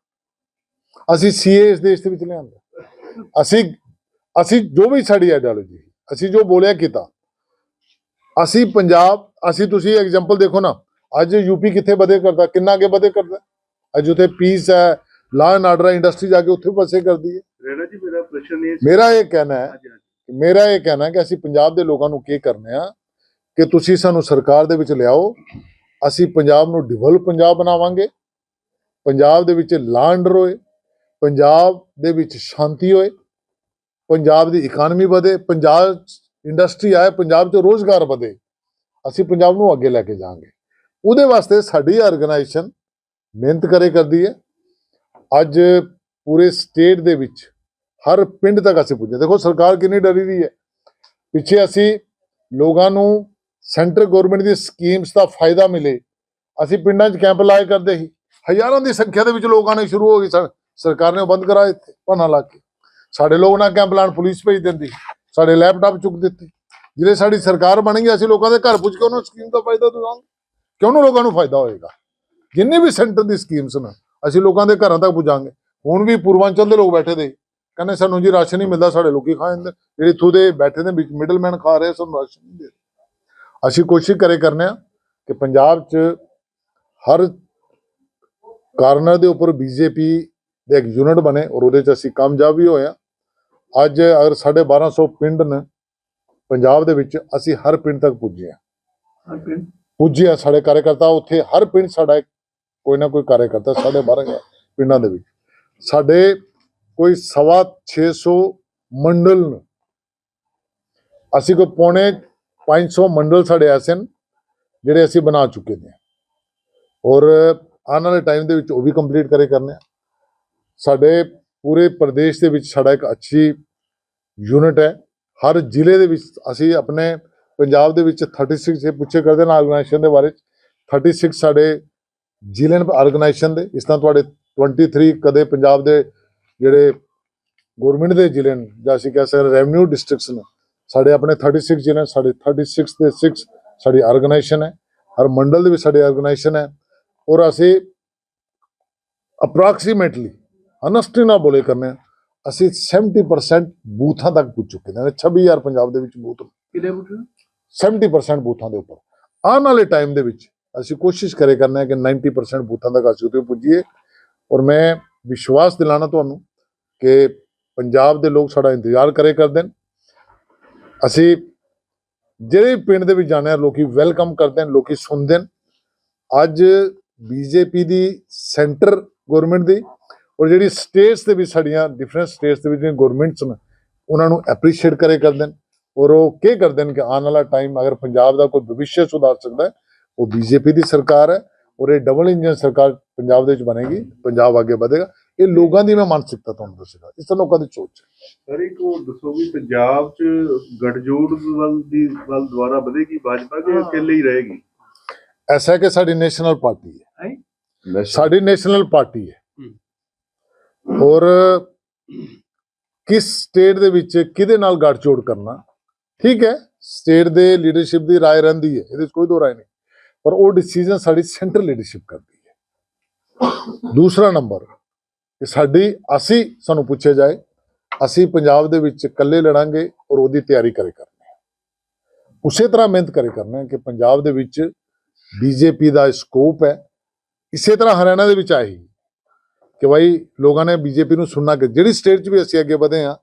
ਅਸੀਂ ਸੀਏ ਇਸ ਦੇਸ਼ ਦੇ ਵਿੱਚ ਲਿਆਂਦਾ ਅਸੀਂ ਅਸੀਂ ਜੋ ਵੀ ਸਾਡੀ ਆਈਡੀਓਲੋਜੀ ਅਸੀਂ ਜੋ ਬੋਲਿਆ ਕੀਤਾ, ਅਸੀਂ ਪੰਜਾਬ ਅਸੀਂ ਤੁਸੀਂ ਐਗਜ਼ਾਮਪਲ ਦੇਖੋ ਨਾ ਅੱਜ ਯੂਪੀ ਕਿੱਥੇ ਵਧੇ ਕਰਦਾ ਕਿੰਨਾ ਅੱਗੇ ਵਧੇ ਕਰਦਾ? ਅੱਜ ਉੱਥੇ ਪੀਸ ਹੈ ਲਾ ਐਂਡ ਆਰਡਰ ਇੰਡਸਟਰੀ ਜਾ ਕੇ ਉੱਥੇ ਪਾਸੇ ਕਰਦੀ ਹੈ। ਰੈਣਾ ਜੀ ਮੇਰਾ ਪ੍ਰਸ਼ਨ ਇਹ ਮੇਰਾ ਇਹ ਕਹਿਣਾ ਹੈ। ਮੇਰਾ ਇਹ ਕਹਿਣਾ ਹੈ ਕਿ ਅਸੀਂ ਪੰਜਾਬ ਦੇ ਲੋਕਾਂ ਨੂੰ ਕੀ ਕਰਨੇ ਆ? ਕਿ ਤੁਸੀਂ ਸਾਨੂੰ ਸਰਕਾਰ ਦੇ ਵਿੱਚ ਲਿਆਓ ਅਸੀਂ ਪੰਜਾਬ ਨੂੰ ਡਿਵੈਲਪ ਪੰਜਾਬ ਬਣਾਵਾਂਗੇ। ਪੰਜਾਬ ਦੇ ਵਿੱਚ ਲਾਂਡਰ ਹੋਏ ਪੰਜਾਬ ਦੇ ਵਿੱਚ ਸ਼ਾਂਤੀ ਹੋਏ ਪੰਜਾਬ ਦੀ ਇਕਾਨਮੀ ਵਧੇ ਪੰਜਾਬ ਇੰਡਸਟਰੀ ਆਏ ਪੰਜਾਬ 'ਚ ਰੋਜ਼ਗਾਰ ਵਧੇ। ਅਸੀਂ ਪੰਜਾਬ ਨੂੰ ਅੱਗੇ ਲੈ ਕੇ ਜਾਵਾਂਗੇ। ਉਹਦੇ ਵਾਸਤੇ ਸਾਡੀ ਆਰਗੇਨਾਈਜੇਸ਼ਨ ਮਿਹਨਤ ਕਰੇ ਕਰਦੀ ਹੈ। ਅੱਜ ਪੂਰੇ ਸਟੇਟ ਦੇ ਵਿੱਚ ਹਰ ਪਿੰਡ ਤੱਕ ਅਸੀਂ ਪੁੱਜੇ। ਦੇਖੋ, ਸਰਕਾਰ ਕਿੰਨੀ ਡਰੀ ਦੀ ਹੈ। ਪਿੱਛੇ ਅਸੀਂ ਲੋਕਾਂ ਨੂੰ ਸੈਂਟਰ ਗਵਰਨਮੈਂਟ ਦੀ ਸਕੀਮਸ ਦਾ ਫਾਇਦਾ ਮਿਲੇ। ਅਸੀਂ ਪਿੰਡਾਂ 'ਚ ਕੈਂਪ ਲਾਏ ਕਰਦੇ ਸੀ। ਹਜ਼ਾਰਾਂ ਦੀ ਸੰਖਿਆ ਦੇ ਵਿੱਚ ਲੋਕ ਆਉਣੇ ਸ਼ੁਰੂ ਹੋ ਗਏ ਸਨ ਸਰਕਾਰ ਨੇ ਉਹ ਬੰਦ ਕਰਾ ਦਿੱਤੇ ਭਾਣਾ ਲਾ ਕੇ। ਸਾਡੇ ਲੋਕ ਨਾ ਕੈਂਪ ਲਾਉਣ ਪੁਲਿਸ ਭੇਜ ਦਿੰਦੀ। ਸਾਡੇ ਲੈਪਟਾਪ ਚੁੱਕ ਦਿੱਤੇ। ਜਿਹੜੇ ਸਾਡੀ ਸਰਕਾਰ ਬਣੇਗੀ ਅਸੀਂ ਲੋਕਾਂ ਦੇ ਘਰ ਪੁੱਜ ਕੇ ਉਹਨਾਂ ਸਕੀਮ ਦਾ ਫਾਇਦਾ ਦਵਾਂਗੇ। ਕਿਉਂ ਨਾ ਲੋਕਾਂ ਨੂੰ ਫਾਇਦਾ ਹੋਏਗਾ? ਜਿੰਨੇ ਵੀ ਸੈਂਟਰ ਦੀ ਸਕੀਮਸ ਨੇ, ਅਸੀਂ ਲੋਕਾਂ ਦੇ ਘਰਾਂ ਤੱਕ ਪੁੱਜਾਂਗੇ। ਹੁਣ ਵੀ ਪੂਰਵਾਂਚਲ ਦੇ ਲੋਕ ਬੈਠੇ ਦੇ, ਕਹਿੰਦੇ ਸਾਨੂੰ ਜੀ ਰਾਸ਼ਨ ਨਹੀਂ ਮਿਲਦਾ, ਸਾਡੇ ਲੋਕੀ ਖਾ ਜਾਂਦੇ। ਜਿਹੜੇ ਇੱਥੋਂ ਦੇ ਬੈਠੇ ਨੇ, ਵਿੱਚ ਮਿਡਲਮੈਨ ਖਾ ਰਹੇ ਸਾਨੂੰ ਰਾਸ਼ਨ ਨਹੀਂ ਦੇ ਅਸੀਂ ਕੋਸ਼ਿਸ਼ ਕਰੇ ਕਰਨੇ ਆ ਕਿ ਪੰਜਾਬ 'ਚ ਹਰ ਕਾਰਨਰ ਦੇ ਉੱਪਰ ਬੀਜੇਪੀ ਦੇ ਇੱਕ ਯੂਨਿਟ ਬਣੇ ਔਰ ਉਹਦੇ 'ਚ ਅਸੀਂ ਕਾਮਯਾਬ ਵੀ ਹੋਏ ਆ। ਅੱਜ ਅਗਰ 1250 ਪਿੰਡ ਨੇ ਪੰਜਾਬ ਦੇ ਵਿੱਚ ਅਸੀਂ ਹਰ ਪਿੰਡ ਤੱਕ ਪੁੱਜੇ ਆ ਹਰ ਪਿੰਡ? ਪੁੱਜੇ ਆ ਸਾਡੇ ਕਾਰਜਕਰਤਾ ਉੱਥੇ ਹਰ ਪਿੰਡ ਸਾਡਾ ਕੋਈ ਨਾ ਕੋਈ ਕਾਰਜਕਰਤਾ ਸਾਡੇ 12 ਪਿੰਡਾਂ ਦੇ ਵਿੱਚ। ਸਾਡੇ ਕੋਈ ਸਵਾ 600 ਮੰਡਲ ਨੇ। ਅਸੀਂ ਕੋਈ ਪੌਣੇ 500 ਮੰਡਲ ਸਾਡੇ ਐਸੇ ਨੇ ਜਿਹੜੇ ਅਸੀਂ ਬਣਾ ਚੁੱਕੇ ਨੇ। ਔਰ ਆਉਣ ਵਾਲੇ ਟਾਈਮ ਦੇ ਵਿੱਚ ਉਹ ਵੀ ਕੰਪਲੀਟ ਕਰੇ ਕਰਨੇ ਆ। ਸਾਡੇ ਪੂਰੇ ਪ੍ਰਦੇਸ਼ ਦੇ ਵਿੱਚ ਸਾਡਾ ਇੱਕ ਅੱਛੀ ਯੂਨਿਟ ਹੈ। ਹਰ ਜ਼ਿਲ੍ਹੇ ਦੇ ਵਿੱਚ ਅਸੀਂ ਆਪਣੇ ਪੰਜਾਬ ਦੇ ਵਿੱਚ 36 ਜੇ ਪੁੱਛੇ ਕਰਦੇ ਨਾ ਆਰਗੇਨਾਈਜੇਸ਼ਨ ਦੇ ਬਾਰੇ 'ਚ, 36 ਸਾਡੇ ਜ਼ਿਲ੍ਹੇ ਨੇ ਆਰਗੇਨਾਈਜੇਸ਼ਨ ਦੇ। ਇਸ ਤਰ੍ਹਾਂ ਤੁਹਾਡੇ 23 ਕਦੇ ਪੰਜਾਬ ਦੇ ਜਿਹੜੇ ਗਵਰਨਮੈਂਟ ਦੇ ਜ਼ਿਲ੍ਹੇ ਨੇ ਜਾਂ ਅਸੀਂ ਕਹਿ ਸਕਦੇ ਰੈਵਨਿਊ ਡਿਸਟ੍ਰਿਕਟਸ ਨੇ ਸਾਡੇ ਆਪਣੇ 36 ਜ਼ਿਲ੍ਹੇ ਨੇ, ਸਾਡੇ 36 ਦੇ 6 ਸਾਡੀ ਆਰਗੇਨਾਈਜੇਸ਼ਨ ਹੈ। ਹਰ ਮੰਡਲ ਦੇ ਵਿੱਚ ਸਾਡੀ ਆਰਗੇਨਾਈਜੇਸ਼ਨ ਹੈ। ਔਰ ਅਸੀਂ ਅਪਰੋਕਸੀਮੇਟਲੀ ਅਨਸਟੀ ਨਾਲ ਬੋਲੇ ਕਰਨੇ ਆ, ਅਸੀਂ 70% ਬੂਥਾਂ ਤੱਕ ਪੁੱਜ ਚੁੱਕੇ ਨੇ 26000 ਪੰਜਾਬ ਦੇ ਵਿੱਚ ਬੂਥ। ਕਿਲੇ ਬੁੱਟੇ 70% ਬੂਥਾਂ ਦੇ ਉੱਪਰ। ਆਉਣ ਵਾਲੇ ਟਾਈਮ ਦੇ ਵਿੱਚ ਅਸੀਂ ਕੋਸ਼ਿਸ਼ ਕਰੇ ਕਰਨਾ ਹੈ ਕਿ 90% ਬੂਥਾਂ ਤੱਕ ਅਸੀਂ ਉੱਤੇ ਪੁੱਜੀਏ। ਔਰ ਮੈਂ ਵਿਸ਼ਵਾਸ ਦਿਲਾਣਾ ਤੁਹਾਨੂੰ ਕਿ ਪੰਜਾਬ ਦੇ ਲੋਕ ਸਾਡਾ ਇੰਤਜ਼ਾਰ ਕਰੇ ਕਰਦੇ ਨੇ। ਅਸੀਂ ਜਿਹੜੇ ਪਿੰਡ ਦੇ ਵਿੱਚ ਜਾਂਦੇ ਹਾਂ ਲੋਕੀ ਵੈਲਕਮ ਕਰਦੇ ਨੇ ਲੋਕੀ ਸੁਣਦੇ ਨੇ। ਅੱਜ ਬੀਜੇਪੀ ਦੀ ਸੈਂਟਰ ਗਵਰਨਮੈਂਟ ਦੀ ਔਰ ਜਿਹੜੀ ਸਟੇਟਸ ਦੇ ਵਿੱਚ ਸਾਡੀਆਂ ਡਿਫਰੈਂਟ ਸਟੇਟਸ ਦੇ ਵਿੱਚ ਜਿਹੜੀਆਂ ਗਵਰਨਮੈਂਟਸ ਨੇ ਉਹਨਾਂ ਨੂੰ ਐਪਰੀਸ਼ੀਏਟ ਕਰੇ ਕਰਦੇ ਨੇ। ਔਰ ਉਹ ਕੀ ਕਰਦੇ ਨੇ ਕਿ ਆਉਣ ਵਾਲਾ ਟਾਈਮ ਅਗਰ ਪੰਜਾਬ ਦਾ ਕੋਈ ਭਵਿੱਖ ਸੁਧਾਰ ਸਕਦਾ ਹੈ ਉਹ ਬੀਜੇਪੀ ਦੀ ਸਰਕਾਰ ਹੈ ਔਰ ਇਹ ਡਬਲ ਇੰਜਨ ਸਰਕਾਰ ਪੰਜਾਬ ਦੇ ਵਿੱਚ ਬਣੇਗੀ ਪੰਜਾਬ ਅੱਗੇ ਵਧੇਗਾ। ਇਹ ਲੋਕਾਂ ਦੀ ਮੈਂ ਮਾਨਸਿਕਤਾ ਤੁਹਾਨੂੰ ਦੱਸੇਗਾ ਇਸ ਤਰ੍ਹਾਂ ਲੋਕਾਂ ਦੀ ਸੋਚ ਹੈ। ਸਰ ਇੱਕ ਉਹ ਦੱਸੋ ਵੀ ਪੰਜਾਬ 'ਚ ਗੱਠਜੋੜ ਵੱਲ ਦੀ ਵੱਲ ਦੁਆਰਾ ਵਧੇਗੀ ਭਾਜਪਾ ਕਿ ਇਕੱਲੇ ਹੀ ਰਹੇਗੀ? ਐਸਾ ਕਿ ਸਾਡੀ ਨੈਸ਼ਨਲ ਪਾਰਟੀ ਹੈ। ਸਾਡੀ ਨੈਸ਼ਨਲ ਪਾਰਟੀ ਹੈ। ਔਰ ਕਿਸ ਸਟੇਟ ਦੇ ਵਿੱਚ ਕਿਹਦੇ ਨਾਲ ਗੱਠਜੋੜ ਕਰਨਾ ਠੀਕ ਹੈ ਸਟੇਟ ਦੇ ਲੀਡਰਸ਼ਿਪ ਦੀ رائے ਰਹਿੰਦੀ ਹੈ ਇਹਦੇ ਵਿੱਚ ਕੋਈ ਦੋ ਰਾਏ ਨਹੀਂ ਪਰ ਉਹ ਡਿਸੀਜਨ ਸਾਡੀ ਸੈਂਟਰਲ ਲੀਡਰਸ਼ਿਪ ਕਰਦੀ ਹੈ ਦੂਸਰਾ ਨੰਬਰ ਕਿ ਸਾਡੀ ਅਸੀਂ ਸਾਨੂੰ ਪੁੱਛਿਆ ਜਾਏ ਅਸੀਂ ਪੰਜਾਬ ਦੇ ਵਿੱਚ ਇਕੱਲੇ ਲੜਾਂਗੇ ਔਰ ਉਹਦੀ ਤਿਆਰੀ ਕਰੇ ਕਰਨੀ ਹੈ ਉਸੇ ਤਰ੍ਹਾਂ ਮਿਹਨਤ ਕਰੇ ਕਰਨਾ ਹੈ ਕਿ ਪੰਜਾਬ ਦੇ ਵਿੱਚ ਬੀਜੇਪੀ ਦਾ ਸਕੋਪ ਹੈ ਇਸੇ ਤਰ੍ਹਾਂ ਹਰਿਆਣਾ ਦੇ ਵਿੱਚ ਆਈ ਕਿ ਭਾਈ ਲੋਕਾਂ ਨੇ ਬੀਜੇਪੀ ਨੂੰ ਸੁਣਨਾ ਕਿ ਜਿਹੜੀ ਸਟੇਟ 'ਚ ਵੀ ਅਸੀਂ ਅੱਗੇ ਵਧੇ ਆ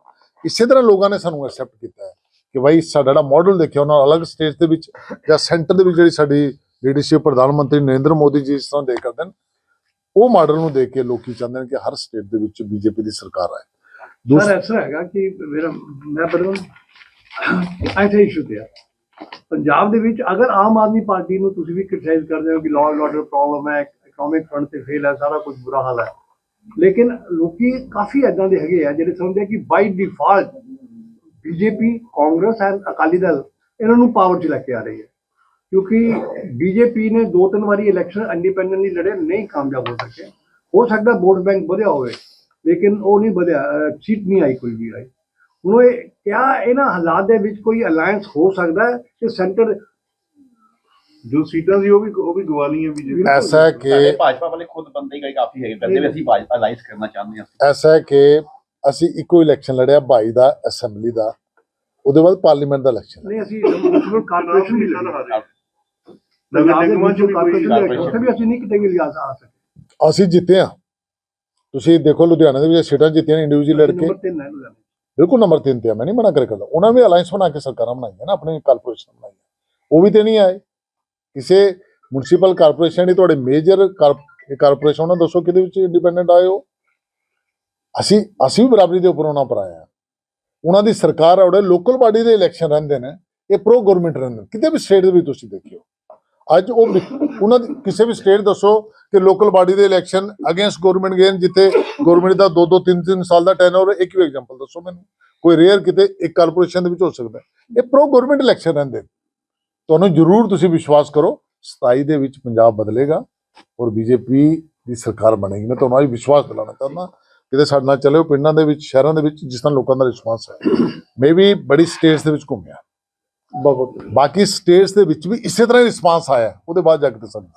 ਇਸੇ ਤਰ੍ਹਾਂ ਲੋਕਾਂ ਨੇ ਸਾਨੂੰ ਐਕਸੈਪਟ ਕੀਤਾ ਹੈ ਕਿ ਭਾਈ ਸਾਡਾ ਜਿਹੜਾ ਮਾਡਲ ਦੇਖਿਆ ਉਹਨਾਂ ਅਲੱਗ ਸਟੇਟ ਦੇ ਵਿੱਚ ਜਾਂ ਸੈਂਟਰ ਦੇ ਵਿੱਚ ਜਿਹੜੀ ਸਾਡੀ ਲੀਡਰਸ਼ਿਪ ਪ੍ਰਧਾਨ ਮੰਤਰੀ ਨਰਿੰਦਰ ਮੋਦੀ ਜੀ ਇਸ ਤਰ੍ਹਾਂ ਦੇ ਕਰਦੇ ਨੇ, ਉਹ ਮਾਡਲ ਨੂੰ ਦੇਖ ਕੇ ਲੋਕੀ ਚਾਹੁੰਦੇ ਨੇ ਕਿ ਹਰ ਸਟੇਟ ਦੇ ਵਿੱਚ ਬੀਜੇਪੀ ਦੀ ਸਰਕਾਰ ਆਏ। ਸਰ, ਐਸਾ ਹੈਗਾ ਕਿ ਮੇਰਾ, ਮੈਂ ਬਦਲ ਐਸੇ ਇਸ਼ੂ ਤੇ ਪੰਜਾਬ ਦੇ ਵਿੱਚ ਅਗਰ ਆਮ ਆਦਮੀ ਪਾਰਟੀ ਨੂੰ ਤੁਸੀਂ ਵੀ ਕ੍ਰਿਟਿਸਾਈਜ਼ ਕਰਦੇ ਹੋ ਕਿ ਲਾਅ ਐਂਡ ਆਰਡਰ ਪ੍ਰੋਬਲਮ ਹੈ ਇਕਨੋਮਿਕ ਫਰੰਟ ਤੇ ਫੇਲ ਹੈ, ਸਾਰਾ ਕੁਝ ਬੁਰਾ ਹਾਲ ਹੈ ਲੇਕਿਨ ਲੋਕੀ ਕਾਫੀ ਏਦਾਂ ਦੇ ਹੈਗੇ ਆ ਜਿਹੜੇ ਸਮਝਦੇ ਆ ਕਿ by default BJP Congress and Akali Dal ਇਹਨਾਂ ਨੂੰ ਪਾਵਰ 'ਚ ਲੈ ਕੇ ਆ ਰਹੀ ਹੈ। ਕਿਉਂਕਿ ਬੀਜੇਪੀ ਨੇ ਦੋ ਤਿੰਨ ਵਾਰੀ ਇਲੈਕਸ਼ਨ ਇੰਡੀਪੈਂਡੈਂਟਲੀ ਲੜੇ, ਨਹੀਂ ਕਾਮਯਾਬ ਹੋ ਸਕੇ। ਹੋ ਸਕਦਾ ਵੋਟ ਬੈਂਕ ਵਧਿਆ ਹੋਵੇ, ਲੇਕਿਨ ਉਹ ਨਹੀਂ ਵਧਿਆ ਸੀਟ ਨਹੀਂ ਆਈ ਕੋਈ ਵੀ ਆਈ ਹੁਣ ਇਹ ਕਿਆ ਇਹਨਾਂ ਹਾਲਾਤ ਦੇ ਵਿੱਚ ਕੋਈ ਅਲਾਈਅੰਸ ਹੋ ਸਕਦਾ ਹੈ ਕਿ ਸੈਂਟਰ ਜੋ ਸੀਟਾਂ ਸੀ ਉਹ ਵੀ ਉਹ ਵੀ ਗਵਾ ਲਈਆਂ ਵੀ ਜੇ ਐਸਾ ਹੈ ਕਿ ਭਾਜਪਾ ਵਾਲੇ ਖੁਦ ਬੰਦੇ ਹੀ ਕਾਫੀ ਹੈਗੇ। ਕਹਿੰਦੇ ਵੀ ਅਸੀਂ ਭਾਜਪਾ ਅਲਾਈਅੰਸ ਕਰਨਾ ਚਾਹੁੰਦੇ ਹਾਂ। ਐਸਾ ਹੈ ਕਿ ਅਸੀਂ ਇੱਕੋ ਇਲੈਕਸ਼ਨ ਲੜਿਆ 22 ਦਾ ਅਸੈਂਬਲੀ ਦਾ। ਉਹਦੇ ਬਾਅਦ ਪਾਰਲੀਮੈਂਟ ਦਾ ਇਲੈਕਸ਼ਨ ਨਹੀਂ ਅਸੀਂ ਮਿਊਨਿਸਪਲ ਕਾਰਪੋਰੇਸ਼ਨ ਵੀ ਲੜੀ ਨਗਰ ਨਿਗਮਾਂ ਚ ਵੀ ਕਾਰਪੋਰੇਸ਼ਨ ਵੀ ਅਸੀਂ ਨਹੀਂ ਕਿਤੇ ਵੀ ਲਿਆ ਆ ਸਕਦੇ ਅਸੀਂ ਜਿੱਤੇ ਆ ਤੁਸੀਂ ਦੇਖੋ ਲੁਧਿਆਣਾ ਦੇ ਵਿੱਚ ਸੀਟਾਂ ਜਿੱਤੀਆਂ ਇੰਡੀਵਿਜੂਅਲ ਲੜਕੇ ਨੰਬਰ 3 ਹੈ ਲੁਧਿਆਣਾ ਬਿਲਕੁਲ ਨੰਬਰ 3 ਤੇ ਆ ਮੈਂ ਨਹੀਂ ਮਨਾ ਕਰ ਕਰਦਾ। ਉਹਨਾਂ ਵੀ ਅਲਾਈਅੰਸ ਬਣਾ ਕੇ ਸਰਕਾਰਾਂ ਬਣਾਈਆਂ ਨਾ ਆਪਣੀ ਕਾਰਪੋਰੇਸ਼ਨ ਬਣਾਈਆਂ। ਉਹ ਵੀ ਤੇ ਨਹੀਂ ਆਏ। ਕਿਸੇ ਮਿਊਨਿਸਪਲ ਕਾਰਪੋਰੇਸ਼ਨ ਦੀ ਤੁਹਾਡੇ ਮੇਜਰ ਕਾਰਪੋਰੇਸ਼ਨ ਉਹਨਾਂ ਦੱਸੋ ਕਿਹਦੇ ਵਿੱਚ ਇੰਡੀਪੈਂਡੈਂਟ ਆਏ ਹੋ? ਅਸੀਂ ਅਸੀਂ ਵੀ ਬਰਾਬਰੀ ਦੇ ਉੱਪਰ ਉਹਨਾਂ ਪਰ ਆਏ ਆ ਉਹਨਾਂ ਦੀ ਸਰਕਾਰ ਆਉੜੇ ਲੋਕਲ ਬਾਡੀ ਦੇ ਇਲੈਕਸ਼ਨ ਰਹਿੰਦੇ ਨੇ ਇਹ ਪ੍ਰੋ ਗਵਰਨਮੈਂਟ ਰਹਿੰਦੇ ਨੇ। ਕਿਤੇ ਵੀ ਸਟੇਟ ਦੇ ਵੀ ਤੁਸੀਂ ਦੇਖਿਓ। ਅੱਜ ਉਹ ਉਹਨਾਂ ਦੀ ਕਿਸੇ ਵੀ ਸਟੇਟ ਦੱਸੋ ਕਿ ਲੋਕਲ ਬਾਡੀ ਦੇ ਇਲੈਕਸ਼ਨ ਅਗੇਂਸਟ ਗਵਰਨਮੈਂਟ ਗਏ ਨੇ, ਜਿੱਥੇ ਗਵਰਨਮੈਂਟ ਦਾ 2 2 3 3 ਸਾਲ ਦਾ ਟੈਨਰ ਇੱਕ ਵੀ ਐਗਜ਼ਾਮਪਲ ਦੱਸੋ ਮੈਨੂੰ। ਕੋਈ ਰੇਅਰ ਕਿਤੇ ਇੱਕ ਕਾਰਪੋਰੇਸ਼ਨ ਦੇ ਵਿੱਚ ਹੋ ਸਕਦਾ। ਇਹ ਪ੍ਰੋ ਗਵਰਨਮੈਂਟ ਇਲੈਕਸ਼ਨ ਰਹਿੰਦੇ ਨੇ। ਤੁਹਾਨੂੰ ਜ਼ਰੂਰ ਤੁਸੀਂ ਵਿਸ਼ਵਾਸ ਕਰੋ 27 ਦੇ ਵਿੱਚ ਪੰਜਾਬ ਬਦਲੇਗਾ ਔਰ ਬੀਜੇਪੀ ਦੀ ਸਰਕਾਰ ਬਣੇਗੀ। ਮੈਂ ਤੁਹਾਨੂੰ ਅੱਜ ਵਿਸ਼ਵਾਸ ਦਿਲਾਉਣਾ ਚਾਹੁੰਦਾ ਕਿਤੇ ਸਾਡੇ ਨਾਲ ਚੱਲਿਓ ਪਿੰਡਾਂ ਦੇ ਵਿੱਚ ਸ਼ਹਿਰਾਂ ਦੇ ਵਿੱਚ ਜਿਸ ਤਰ੍ਹਾਂ ਲੋਕਾਂ ਦਾ ਰਿਸਪਾਂਸ ਹੈ। ਮੈਂ ਵੀ ਬੜੀ ਸਟੇਟਸ ਦੇ ਵਿੱਚ ਘੁੰਮਿਆ ਬਾਕੀ ਸਟੇਟਸ ਦੇ ਵਿੱਚ ਵੀ ਇਸੇ ਤਰ੍ਹਾਂ ਰਿਸਪਾਂਸ ਆਇਆ ਉਹਦੇ ਬਾਅਦ ਜਾ ਕੇ ਸਾਨੂੰ